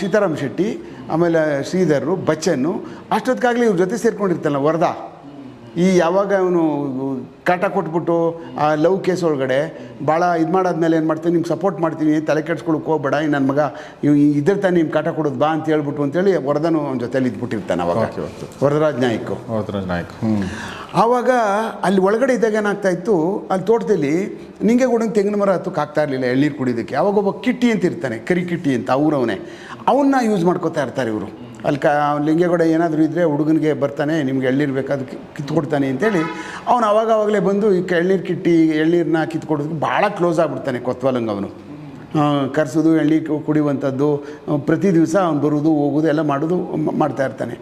ಸೀತಾರಾಮ್ ಶೆಟ್ಟಿ ಆಮೇಲೆ ಶ್ರೀಧರ್ರು ಬಚ್ಚನ್ನು ಅಷ್ಟೊತ್ತಿಗಾಗಲಿ ಇವ್ರ ಜೊತೆ ಸೇರ್ಕೊಂಡಿರ್ತಲ್ಲ ವರದಾ. ಈ ಯಾವಾಗ ಅವನು ಕಾಟ ಕೊಟ್ಬಿಟ್ಟು ಆ ಲವ್ ಕೇಸ್ ಒಳಗಡೆ ಭಾಳ ಇದು ಮಾಡಾದ್ಮೇಲೆ ಏನು ಮಾಡ್ತೀನಿ ನಿಮ್ಗೆ ಸಪೋರ್ಟ್ ಮಾಡ್ತೀನಿ ತಲೆ ಕೆಡ್ಸ್ಕೊಳಕ್ಕೆ ಹೋಗ್ಬೇಡ ನನ್ನ ಮಗ ಇವ್ ಇದ್ರ ತಾನೆ ನಿಮ್ಗೆ ಕಾಟ ಕೊಡೋದು ಬಾ ಅಂತ ಹೇಳ್ಬಿಟ್ಟು ಅಂತೇಳಿ ವರದನು ಅವನ ಜೊತೆಲಿ ಇದ್ಬಿಟ್ಟಿರ್ತಾನೆ ಅವಾಗ. ವರದರಾಜ್ ನಾಯ್ಕು. ವರದರಾಜ್ ನಾಯ್ಕ್. ಆವಾಗ ಅಲ್ಲಿ ಒಳಗಡೆ ಇದ್ದಾಗ ಏನಾಗ್ತಾ ಇತ್ತು ಅಲ್ಲಿ ತೋಟದಲ್ಲಿ ನಿಂಗೆ ಕೂಡ ತೆಂಗಿನ ಮರ ಹತ್ತಕ್ಕೆ ಆಗ್ತಾ ಇರಲಿಲ್ಲ ಎಳ್ನೀರು ಕುಡಿಯೋದಕ್ಕೆ. ಅವಾಗ ಒಬ್ಬ ಕಿಟ್ಟಿ ಅಂತ ಇರ್ತಾನೆ ಕರಿ ಕಿಟ್ಟಿ ಅಂತ ಅವ್ರವನೇ ಅವನ್ನ ಯೂಸ್ ಮಾಡ್ಕೋತಾ ಇರ್ತಾರೆ ಇವರು. ಅಲ್ಲಿ ಕ ಲಿಂಗೇಗೌಡ ಏನಾದರೂ ಇದ್ದರೆ ಹುಡುಗನಿಗೆ ಬರ್ತಾನೆ, ನಿಮ್ಗೆ ಎಳ್ನೀರು ಬೇಕಾದ ಕಿತ್ಕೊಡ್ತಾನೆ ಅಂತೇಳಿ ಅವನು ಆವಾಗವಾಗಲೇ ಬಂದು ಈ ಎಳ್ನೀರು ಕಿಟ್ಟಿ ಎಳ್ನೀರನ್ನ ಕಿತ್ಕೊಡೋದಕ್ಕೆ ಭಾಳ ಕ್ಲೋಸ್ ಆಗಿಬಿಡ್ತಾನೆ ಕೊತ್ವಾಲಂಗ ಅವನು. ಕರೆಸೋದು, ಎಳ್ನೀರು ಕುಡಿಯುವಂಥದ್ದು ಪ್ರತಿ ದಿವಸ ಅವ್ನು ಬರೋದು, ಹೋಗೋದು, ಎಲ್ಲ ಮಾಡೋದು ಮಾಡ್ತಾ ಇರ್ತಾನೆ.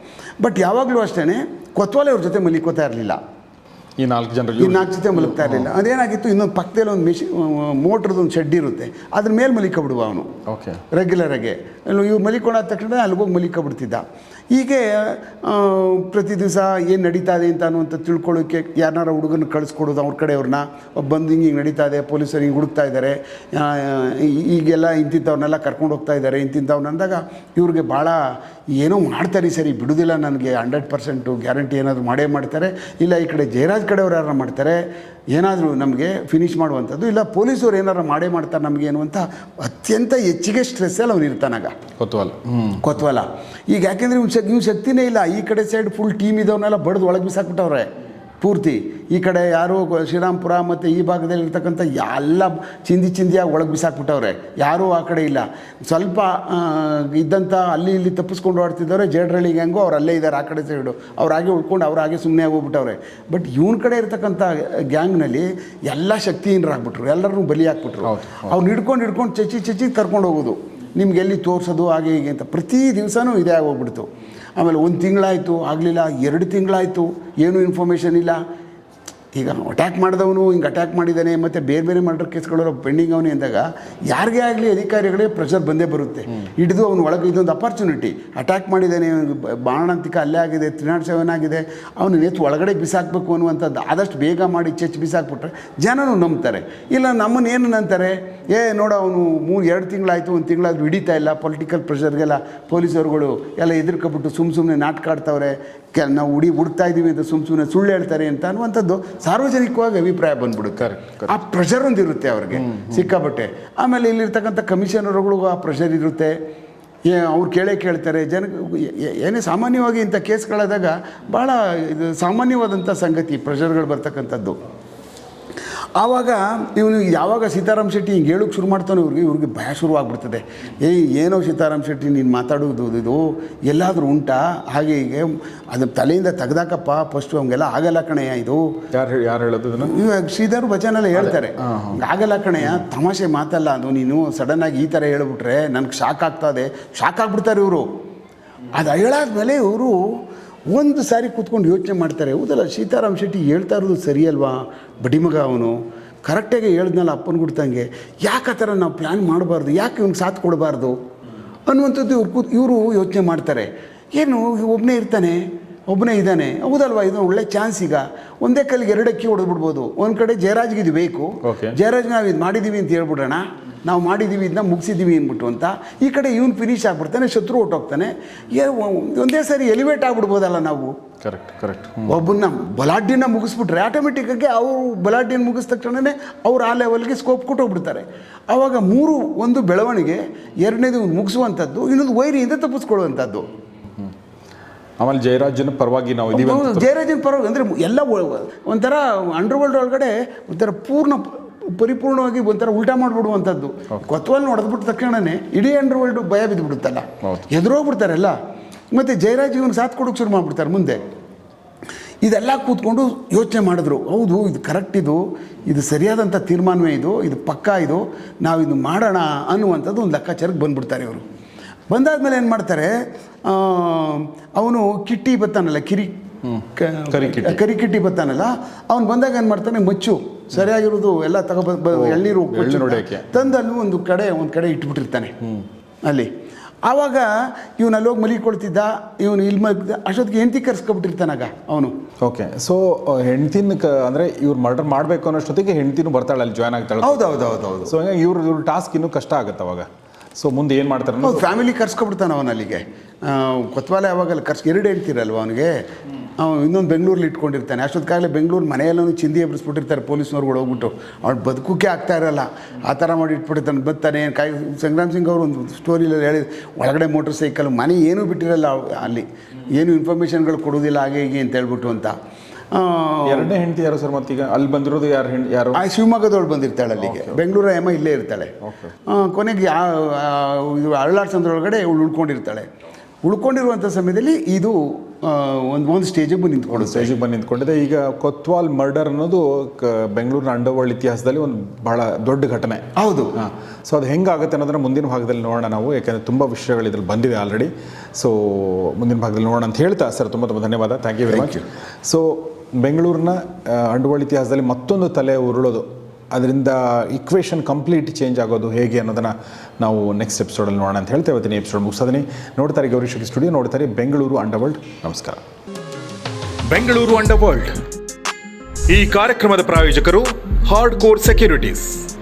ಬಟ್ ಯಾವಾಗಲೂ ಅಷ್ಟೇ ಕೊತ್ವಾಲೆ ಅವ್ರ ಜೊತೆ ಮಲಿಕೋತಾ ಇರಲಿಲ್ಲ. ಈ ನಾಲ್ಕು ಈ ಜನರಿಗೆ ನಾಲ್ಕು ಜೊತೆ ಮಲಗ್ತಾ ಇರಲಿಲ್ಲ. ಅದೇನಾಗಿತ್ತು ಇನ್ನೊಂದು ಪಕ್ಕದಲ್ಲಿ ಒಂದು ಮಿಷಿ ಮೋಟ್ರದ್ದು ಒಂದು ಶೆಡ್ ಇರುತ್ತೆ. ಅದ್ರ ಮೇಲೆ ಮಲಿಕೊಬಿಡುವ ಅವನು. ಓಕೆ ರೆಗ್ಯುಲರಾಗೆ ಇವು ಮಲಿಕೊಂಡಾದ ತಕ್ಷಣ ಅಲ್ಲಿಗೆ ಹೋಗಿ ಮಲಿಕೊಬಿಡ್ತಿದ್ದ. ಹೀಗೆ ಪ್ರತಿ ದಿವಸ ಏನು ನಡೀತಾ ಇದೆ ಅಂತ ಅನ್ನುವಂಥ ತಿಳ್ಕೊಳ್ಳೋಕ್ಕೆ ಯಾರನ್ನಾರ ಹುಡುಗನ ಕಳಿಸ್ಕೊಡೋದು ಅವ್ರ ಕಡೆಯವ್ರನ್ನ? ಬಂದು ಹಿಂಗೆ ಹಿಂಗೆ ನಡೀತಾ ಇದೆ ಪೊಲೀಸರು ಹಿಂಗೆ ಹುಡುಕ್ತಾ ಇದ್ದಾರೆ ಈಗೆಲ್ಲ ಇಂತಿಂಥವ್ರನ್ನೆಲ್ಲ ಕರ್ಕೊಂಡು ಹೋಗ್ತಾ ಇದ್ದಾರೆ ಇಂತಿಂಥವ್ನ ಅಂದಾಗ ಇವ್ರಿಗೆ ಭಾಳ ಏನೋ ಮಾಡ್ತಾರೆ ಸರಿ ಬಿಡುವುದಿಲ್ಲ ನನಗೆ ಹಂಡ್ರೆಡ್ ಪರ್ಸೆಂಟು ಗ್ಯಾರಂಟಿ ಏನಾದರೂ ಮಾಡೇ ಮಾಡ್ತಾರೆ ಇಲ್ಲ ಈ ಕಡೆ ಜಯರಾಜ್ ಕಡೆಯವ್ರು ಯಾರು ಮಾಡ್ತಾರೆ ಏನಾದರೂ ನಮಗೆ ಫಿನಿಷ್ ಮಾಡುವಂಥದ್ದು ಇಲ್ಲ ಪೊಲೀಸರು ಏನಾರು ಮಾಡೇ ಮಾಡ್ತಾರೆ ನಮಗೆ ಅನ್ನುವಂಥ ಅತ್ಯಂತ ಹೆಚ್ಚಿಗೆ ಸ್ಟ್ರೆಸ್ಸಲ್ಲಿ ಅವ್ನು ಇರ್ತಾನಾಗ ಕೊತ್ವಲ್ಲ ಕೊತ್ವಲ್ಲ ಈಗ ಯಾಕೆಂದರೆ ಇವ್ನು ಶಕ್ ನೀವು ಶಕ್ತಿನೇ ಇಲ್ಲ. ಈ ಕಡೆ ಸೈಡ್ ಫುಲ್ ಟೀಮ್ ಇದ್ದವನ್ನೆಲ್ಲ ಬಡ್ದು ಒಳಗೆ ಬಿಸಾಕ್ಬಿಟ್ಟವ್ರೆ ಪೂರ್ತಿ. ಈ ಕಡೆ ಯಾರು ಶ್ರೀರಾಮ್ಪುರ ಮತ್ತು ಈ ಭಾಗದಲ್ಲಿ ಇರ್ತಕ್ಕಂಥ ಎಲ್ಲ ಚಿಂದಿ ಚಿಂದಿಯಾಗಿ ಒಳಗೆ ಬಿಸಾಕ್ಬಿಟ್ಟವ್ರೆ ಯಾರೂ ಆ ಕಡೆ ಇಲ್ಲ. ಸ್ವಲ್ಪ ಇದ್ದಂಥ ಅಲ್ಲಿ ಇಲ್ಲಿ ತಪ್ಪಿಸ್ಕೊಂಡು ಆಡ್ತಿದ್ದವ್ರೆ ಜೇಡ್ರಳ್ಳಿ ಗ್ಯಾಂಗು ಅವ್ರು ಅಲ್ಲೇ ಇದ್ದಾರೆ ಆ ಕಡೆ ಸೈಡು ಅವ್ರು ಹಾಗೆ ಉಳ್ಕೊಂಡು ಅವ್ರು ಹಾಗೆ ಸುಮ್ಮನೆ ಹೋಗ್ಬಿಟ್ಟವ್ರೆ ಬಟ್ ಇವ್ನ ಕಡೆ ಇರ್ತಕ್ಕಂಥ ಗ್ಯಾಂಗ್ನಲ್ಲಿ ಎಲ್ಲ ಶಕ್ತಿಹೀನರಾಗ್ಬಿಟ್ರು. ಎಲ್ಲರನ್ನೂ ಬಲಿ ಹಾಕ್ಬಿಟ್ರು. ಅವ್ರು ಹಿಡ್ಕೊಂಡು ಹಿಡ್ಕೊಂಡು ಚಚ್ಚಿ ಚಚ್ಚಿ ಕರ್ಕೊಂಡು ಹೋಗೋದು. ನಿಮ್ಗೆ ಎಲ್ಲಿ ತೋರಿಸೋದು, ಹಾಗೆ ಹೀಗೆ ಅಂತ ಪ್ರತಿ ದಿವಸನೂ ಇದೇ ಆಗೋಗ್ಬಿಡ್ತು. ಆಮೇಲೆ ಒಂದು ತಿಂಗಳಾಯಿತು, ಆಗಲಿಲ್ಲ, ಎರಡು ತಿಂಗಳಾಯಿತು, ಏನೂ ಇನ್ಫಾರ್ಮೇಷನ್ ಇಲ್ಲ. ಈಗ ಅಟ್ಯಾಕ್ ಮಾಡಿದವನು, ಹಿಂಗೆ ಅಟ್ಯಾಕ್ ಮಾಡಿದ್ದಾನೆ ಮತ್ತು ಬೇರೆ ಬೇರೆ ಮರ್ಡರ್ ಕೇಸ್ಗಳು ಪೆಂಡಿಂಗ್ ಅವನೇ ಅಂದಾಗ, ಯಾರಿಗೇ ಆಗಲಿ ಅಧಿಕಾರಿಗಳಿಗೆ ಪ್ರೆಷರ್ ಬಂದೇ ಬರುತ್ತೆ. ಹಿಡಿದು ಅವನು ಒಳಗೆ ಇದೊಂದು ಅಪರ್ಚುನಿಟಿ ಅಟ್ಯಾಕ್ ಮಾಡಿದ್ದಾನೆ ಬಾಣಾಂತಿಕ ಅಲ್ಲೇ ಆಗಿದೆ ತ್ರಿನಾಟ್ ಸೆವೆನ್ ಆಗಿದೆ. ಅವನು ನೆತ್ತು ಒಳಗಡೆ ಬಿಸಾಕಬೇಕು ಅನ್ನುವಂಥದ್ದು ಆದಷ್ಟು ಬೇಗ ಮಾಡಿ ಚೆಚ್ಚಿ ಬಿಸಾಕ್ಬಿಟ್ರೆ ಜನನು ನಂಬ್ತಾರೆ. ಇಲ್ಲ ನಮ್ಮನ್ನು ಏನು ನಂತಾರೆ ಏ, ನೋಡ ಅವನು ಮೂರು, ಎರಡು ತಿಂಗಳಾಯಿತು, ಒಂದು ತಿಂಗಳಾದ್ರೂ ಹಿಡಿತಾ ಇಲ್ಲ ಪೊಲಿಟಿಕಲ್ ಪ್ರೆಷರ್ಗೆಲ್ಲ ಪೊಲೀಸರುಗಳು ಎಲ್ಲ ಎದುರ್ಕೊಬಿಟ್ಟು ಸುಮ್ಮ ಸುಮ್ಮನೆ ನಾಟಕ ಆಡ್ತವ್ರೆ. ಕೆ, ನಾವು ಹುಡಿ ಹುಡ್ತಾ ಇದ್ದೀವಿ ಅಂತ ಸುಮ್ಮ ಸುಮ್ಮನೆ ಸುಳ್ಳು ಹೇಳ್ತಾರೆ ಅಂತ ಅನ್ನುವಂಥದ್ದು ಸಾರ್ವಜನಿಕವಾಗಿ ಅಭಿಪ್ರಾಯ ಬಂದ್ಬಿಡುತ್ತೆ. ಆ ಪ್ರೆಷರ್ ಒಂದು ಇರುತ್ತೆ ಅವ್ರಿಗೆ ಸಿಕ್ಕಾಬಟ್ಟೆ ಆಮೇಲೆ ಇಲ್ಲಿರ್ತಕ್ಕಂಥ ಕಮಿಷನರ್ಗಳಿಗೂ ಆ ಪ್ರೆಷರ್ ಇರುತ್ತೆ. ಏ ಅವ್ರು ಕೇಳೇ ಕೇಳ್ತಾರೆ. ಜನ ಏನೇ ಸಾಮಾನ್ಯವಾಗಿ ಇಂಥ ಕೇಸ್ಗಳಾದಾಗ ಭಾಳ ಇದು ಸಾಮಾನ್ಯವಾದಂಥ ಸಂಗತಿ ಪ್ರೆಷರ್ಗಳು ಬರ್ತಕ್ಕಂಥದ್ದು. ಆವಾಗ ಇವನು ಯಾವಾಗ ಸೀತಾರಾಮ್ ಶೆಟ್ಟಿ ಹಿಂಗೆ ಹೇಳೋಕೆ ಶುರು ಮಾಡ್ತಾನೆ ಇವ್ರಿಗೆ ಇವ್ರಿಗೆ ಭಯ ಶುರುವಾಗ್ಬಿಡ್ತದೆ. ಏಯ್ ಏನೋ ಸೀತಾರಾಮ್ ಶೆಟ್ಟಿ ನೀನು ಮಾತಾಡೋದು ಇದು ಎಲ್ಲಾದರೂ ಉಂಟಾ? ಹಾಗೆ ಹೀಗೆ ಅದು ತಲೆಯಿಂದ ತೆಗ್ದಾಕಪ್ಪ ಫಸ್ಟು ಅವಂಗೆಲ್ಲ ಆಗಲ್ಲ ಕಣಯ್ಯ ಇದು. ಯಾರು ಯಾರು ಹೇಳೋದು ಇವಾಗ ಶ್ರೀಧರ್ ಭಜನೆಲ್ಲ ಹೇಳ್ತಾರೆ. ಆಗಲ್ಲ ಕಣಯ್ಯ ತಮಾಷೆ ಮಾತಲ್ಲ ಅದು ನೀನು ಸಡನ್ನಾಗಿ ಈ ಥರ ಹೇಳ್ಬಿಟ್ರೆ ನನಗೆ ಶಾಕ್ ಆಗ್ತದೆ ಶಾಕ್ ಆಗ್ಬಿಡ್ತಾರೆ ಇವರು. ಅದು ಹೇಳಾದ್ಮೇಲೆ ಇವರು ಒಂದು ಸಾರಿ ಕೂತ್ಕೊಂಡು ಯೋಚನೆ ಮಾಡ್ತಾರೆ, ಹೌದಲ್ಲ, ಸೀತಾರಾಮ್ ಶೆಟ್ಟಿ ಹೇಳ್ತಾ ಇರೋದು ಸರಿ ಅಲ್ವಾ? ಬಡಿಮಗ ಅವನು. ಕರೆಕ್ಟಾಗಿ ಹೇಳ್ದ್ನಲ್ಲ ಅಪ್ಪನ ಗುಡ್ತಂಗೆ ಯಾಕೆ ಆ ಥರ ನಾವು ಪ್ಲ್ಯಾನ್ ಮಾಡಬಾರ್ದು? ಯಾಕೆ ಇವ್ನಿಗೆ ಸಾಥ್ ಕೊಡಬಾರ್ದು? ಅನ್ನುವಂಥದ್ದು ಇವ್ರು ಇವರು ಯೋಚನೆ ಮಾಡ್ತಾರೆ. ಏನು ಒಬ್ಬನೇ ಇರ್ತಾನೆ? ಒಬ್ಬನೇ ಇದ್ದಾನೆ ಹೌದಲ್ವಾ? ಇದು ಒಳ್ಳೆ ಚಾನ್ಸ್ ಈಗ. ಒಂದೇ ಕಲ್ಲಿಗೆ ಎರಡು ಅಕ್ಕಿ ಹೊಡೆದ್ಬಿಡ್ಬೋದು. ಒಂದು ಕಡೆ ಜಯರಾಜ್ಗೆ ಇದು ಬೇಕು. ಜಯರಾಜ್ ನಾವು ಇದು ಮಾಡಿದ್ದೀವಿ ಅಂತ ಹೇಳ್ಬಿಡೋಣ. ನಾವು ಮಾಡಿದ್ದೀವಿ ಇದನ್ನ ಮುಗಿಸಿದ್ದೀವಿ ಅಂದ್ಬಿಟ್ಟು ಅಂತ. ಈ ಕಡೆ ಇವನು ಫಿನಿಶ್ ಆಗ್ಬಿಡ್ತಾನೆ ಶತ್ರು ಹೊಟ್ಟೋಗ್ತಾನೆ ಏ ಒಂದೇ ಸರಿ ಎಲಿವೇಟ್ ಆಗ್ಬಿಡ್ಬೋದಲ್ಲ ನಾವು? ಕರೆಕ್ಟ್ ಕರೆಕ್ಟ್ ಒಬ್ಬನ್ನ ಬಲಾಢ್ಯನ ಮುಗಿಸ್ಬಿಟ್ರೆ ಆಟೋಮೆಟಿಕ್ಕಾಗಿ ಅವರು ಬಲಾಢ್ಯನ ಮುಗಿಸ್ ತಕ್ಷಣವೇ ಅವ್ರು ಆ ಲೆವೆಲ್ಗೆ ಸ್ಕೋಪ್ ಕೊಟ್ಟೋಗ್ಬಿಡ್ತಾರೆ ಆವಾಗ ಮೂರು ಒಂದು ಬೆಳವಣಿಗೆ ಎರಡನೇದು ಮುಗಿಸುವಂಥದ್ದು ಇನ್ನೊಂದು ವೈರಿಯಿಂದ ತಪ್ಪಿಸ್ಕೊಳ್ಳುವಂಥದ್ದು. ಆಮೇಲೆ ಜಯರಾಜನ ಪರವಾಗಿ ನಾವು ಇದೀವಿ ಅಂತ ಜಯರಾಜನ್ ಪರವಾಗಿ ಅಂದರೆ ಎಲ್ಲ ಒ- ಒಂಥರ ಅಂಡರ್ವರ್ಲ್ಡ್ ಒಳಗಡೆ ಒಂಥರ ಪೂರ್ಣ ಪರಿಪೂರ್ಣವಾಗಿ ಒಂಥರ ಉಲ್ಟಾ ಮಾಡಿಬಿಡುವಂಥದ್ದು. ಕೊತ್ವಲ್ ಹೊಡೆದ್ಬಿಟ್ಟ ತಕ್ಷಣನೇ ಇಡೀ ಅಂಡರ್ವರ್ಲ್ಡ್ ಭಯ ಬಿದ್ದುಬಿಡುತ್ತಲ್ಲ ಹೌದು. ಎದುರೋಗ್ಬಿಡ್ತಾರೆಲ್ಲ ಮತ್ತು ಜಯರಾಜ್ ಇವನು ಸಾಥ್ ಕೊಡೋಕೆ ಶುರು ಮಾಡಿಬಿಡ್ತಾರೆ ಮುಂದೆ. ಇದೆಲ್ಲ ಕೂತ್ಕೊಂಡು ಯೋಚನೆ ಮಾಡಿದ್ರು. ಹೌದು ಇದು ಕರೆಕ್ಟ್ ಇದು. ಇದು ಸರಿಯಾದಂಥ ತೀರ್ಮಾನವೇ ಇದು. ಇದು ಪಕ್ಕಾ ಇದು. ನಾವು ಇದು ಮಾಡೋಣ ಅನ್ನುವಂಥದ್ದು ಒಂದು ಲೆಕ್ಕಾಚಾರಕ್ಕೆ ಬಂದ್ಬಿಡ್ತಾರೆ ಇವರು. ಬಂದಾದ್ಮೇಲೆ ಏನು ಮಾಡ್ತಾರೆ? ಅವನು ಕಿಟ್ಟಿ ಬತ್ತಾನಲ್ಲ ಕಿರಿ. ಕರಿ ಕಿಟ್ಟಿ. ಬತ್ತಾನಲ್ಲ ಅವ್ನು ಬಂದಾಗ ಏನು ಮಾಡ್ತಾನೆ ಮಚ್ಚು. ಸರಿಯಾಗಿರೋದು ಎಲ್ಲ ತಗೊಬ ಎಳ್ನೀರು. ತಂದಲ್ಲಿ ಒಂದು ಕಡೆ ಒಂದು ಕಡೆ ಇಟ್ಬಿಟ್ಟಿರ್ತಾನೆ. ಅಲ್ಲಿ. ಆವಾಗ ಇವನು ಅಲ್ಲಿ ಹೋಗಿ ಮಲಿಕೊಳ್ತಿದ್ದ ಇವನು ಇಲ್ಲಿ ಮಲಗಿದ್ದ ಅಷ್ಟೊತ್ತಿಗೆ ಹೆಂಡತಿ ಕರ್ಸ್ಕೊಬಿಟ್ಟಿರ್ತಾನಾಗ ಅವನು. ಓಕೆ. ಸೊ ಹೆಂಡ್ತಿನ ಕ ಅಂದರೆ ಇವ್ರು ಮರ್ಡರ್ ಮಾಡಬೇಕು ಅನ್ನೋಷ್ಟೊತ್ತಿಗೆ ಹೆಂಡ್ತಿನೂ ಬರ್ತಾಳೆ ಅಲ್ಲಿ ಜಾಯ್ನ್ ಆಗ್ತಾಳೆ ಹೌದು ಹೌದು ಹೌದು ಹೌದು ಸೊ ಹಂಗಾಗಿ ಇವ್ರ ಇವ್ರ ಟಾಸ್ಕ್ ಇನ್ನೂ ಕಷ್ಟ ಆಗುತ್ತೆ ಅವಾಗ. ಸೊ ಮುಂದೆ ಏನು ಮಾಡ್ತಾರೆ ಫ್ಯಾಮಿಲಿ ಕರ್ಸ್ಕೊಬಿಡ್ತಾನೆ ಅವನು ಅಲ್ಲಿಗೆ. ಕೊತ್ವಾಲೆ ಯಾವಾಗಲ್ಲ ಕರ್ಸ್, ಎರಡು ಹೇಳ್ತಿರಲ್ವ ಅವನಿಗೆ? ಅವನು ಇನ್ನೊಂದು ಬೆಂಗಳೂರಲ್ಲಿ ಇಟ್ಕೊಂಡಿರ್ತಾನೆ. ಅಷ್ಟೊತ್ತಾಗಲೇ ಬೆಂಗಳೂರು ಮನೆಯಲ್ಲೂ ಚಿಂದಿ ಎಬ್ಬಿಸ್ಬಿಟ್ಟಿರ್ತಾರೆ ಪೊಲೀಸ್ನವ್ರುಗಳು ಹೋಗ್ಬಿಟ್ಟು ಅವ್ನು ಬದುಕೋಕೆ ಆಗ್ತಾ ಇರಲ್ಲ. ಆ ಥರ ಮಾಡಿ ಇಟ್ಬಿಟ್ಟಿರ್ತಾನೆ ಬರ್ತಾನೆ ಕಾಯಿ, ಸಂಗ್ರಾಮ್ ಸಿಂಗ್ ಅವರು ಒಂದು ಸ್ಟೋರಿಯಲ್ಲಿ ಹೇಳಿದ, ಒಳಗಡೆ ಮೋಟರ್ ಸೈಕಲ್ ಮನೆ ಏನೂ ಬಿಟ್ಟಿರಲ್ಲ ಅಲ್ಲಿ. ಏನು ಇನ್ಫಾರ್ಮೇಷನ್ಗಳು ಕೊಡೋದಿಲ್ಲ ಹಾಗೆ ಹೀಗೆ ಅಂತ ಹೇಳ್ಬಿಟ್ಟು ಅಂತ. ಎರಡನೇ ಹೆಂಡತಿ ಯಾರು ಸರ್ ಮತ್ತೀಗ? ಅಲ್ಲಿ ಬಂದಿರೋದು ಯಾರು ಹೆಂಡ್ ಯಾರು? ಆ ಶಿವಮೊಗ್ಗದವಳು ಬಂದಿರ್ತಾಳೆ ಅಲ್ಲಿಗೆ. ಬೆಂಗಳೂರ ಎಮ್ಮ ಇಲ್ಲೇ ಇರ್ತಾಳೆ. ಕೊನೆಗೆ ಯಾ ಇದು ಅರಳಾಡ್ಸಂದ್ರೊಳಗಡೆ ಇವಳು ಉಳ್ಕೊಂಡಿರ್ತಾಳೆ. ಉಳ್ಕೊಂಡಿರುವಂಥ ಸಮಯದಲ್ಲಿ ಇದು ಒಂದು ಒಂದು ಸ್ಟೇಜಿಗೆ ಬಂದು ನಿಂತ್ಕೊಳ್ಳುತ್ತೆ ಸ್ಟೇಜಿಗೆ ಬಂದು ನಿಂತ್ಕೊಂಡಿದೆ. ಈಗ ಕೊತ್ವಾಲ್ ಮರ್ಡರ್ ಅನ್ನೋದು ಕ- ಬೆಂಗಳೂರಿನ ಅಂಡರ್ವರ್ಲ್ಡ್ ಇತಿಹಾಸದಲ್ಲಿ ಒಂದು ಬಹಳ ದೊಡ್ಡ ಘಟನೆ. ಹೌದು. ಸೊ ಅದು ಹೆಂಗಾಗುತ್ತೆ ಅನ್ನೋದನ್ನ ಮುಂದಿನ ಭಾಗದಲ್ಲಿ ನೋಡೋಣ ನಾವು. ಯಾಕಂದರೆ ತುಂಬ ವಿಷಯಗಳು ಇದ್ರಲ್ಲಿ ಬಂದಿದೆ ಆಲ್ರೆಡಿ ಸೊ ಮುಂದಿನ ಭಾಗದಲ್ಲಿ ನೋಡೋಣ ಅಂತ ಹೇಳ್ತಾ ಸರ್ ತುಂಬ ತುಂಬ ಧನ್ಯವಾದ. Thank you very much so ಬೆಂಗಳೂರಿನ ಅಂಡವಾಳ ಇತಿಹಾಸದಲ್ಲಿ ಮತ್ತೊಂದು ತಲೆ ಉರುಳೋದು. ಅದರಿಂದ ಇಕ್ವೇಷನ್ ಕಂಪ್ಲೀಟ್ ಚೇಂಜ್ ಆಗೋದು ಹೇಗೆ ಅನ್ನೋದನ್ನು ನಾವು ನೆಕ್ಸ್ಟ್ ಎಪಿಸೋಡಲ್ಲಿ ನೋಡೋಣ ಅಂತ ಹೇಳ್ತೇವೆ ಇವತ್ತಿನ ಎಪಿಸೋಡ್ ಮುಗಿಸೋದನಿ ನೋಡ್ತಾರೆ ಗೌರಿ ಶಕ್ತಿ ಸ್ಟುಡಿಯೋ ನೋಡ್ತಾರೆ ಬೆಂಗಳೂರು ಅಂಡರ್ವರ್ಲ್ಡ್. ನಮಸ್ಕಾರ. ಬೆಂಗಳೂರು ಅಂಡರ್ ವರ್ಲ್ಡ್ ಈ ಕಾರ್ಯಕ್ರಮದ ಪ್ರಾಯೋಜಕರು ಹಾರ್ಡ್ ಕೋರ್ ಸೆಕ್ಯೂರಿಟೀಸ್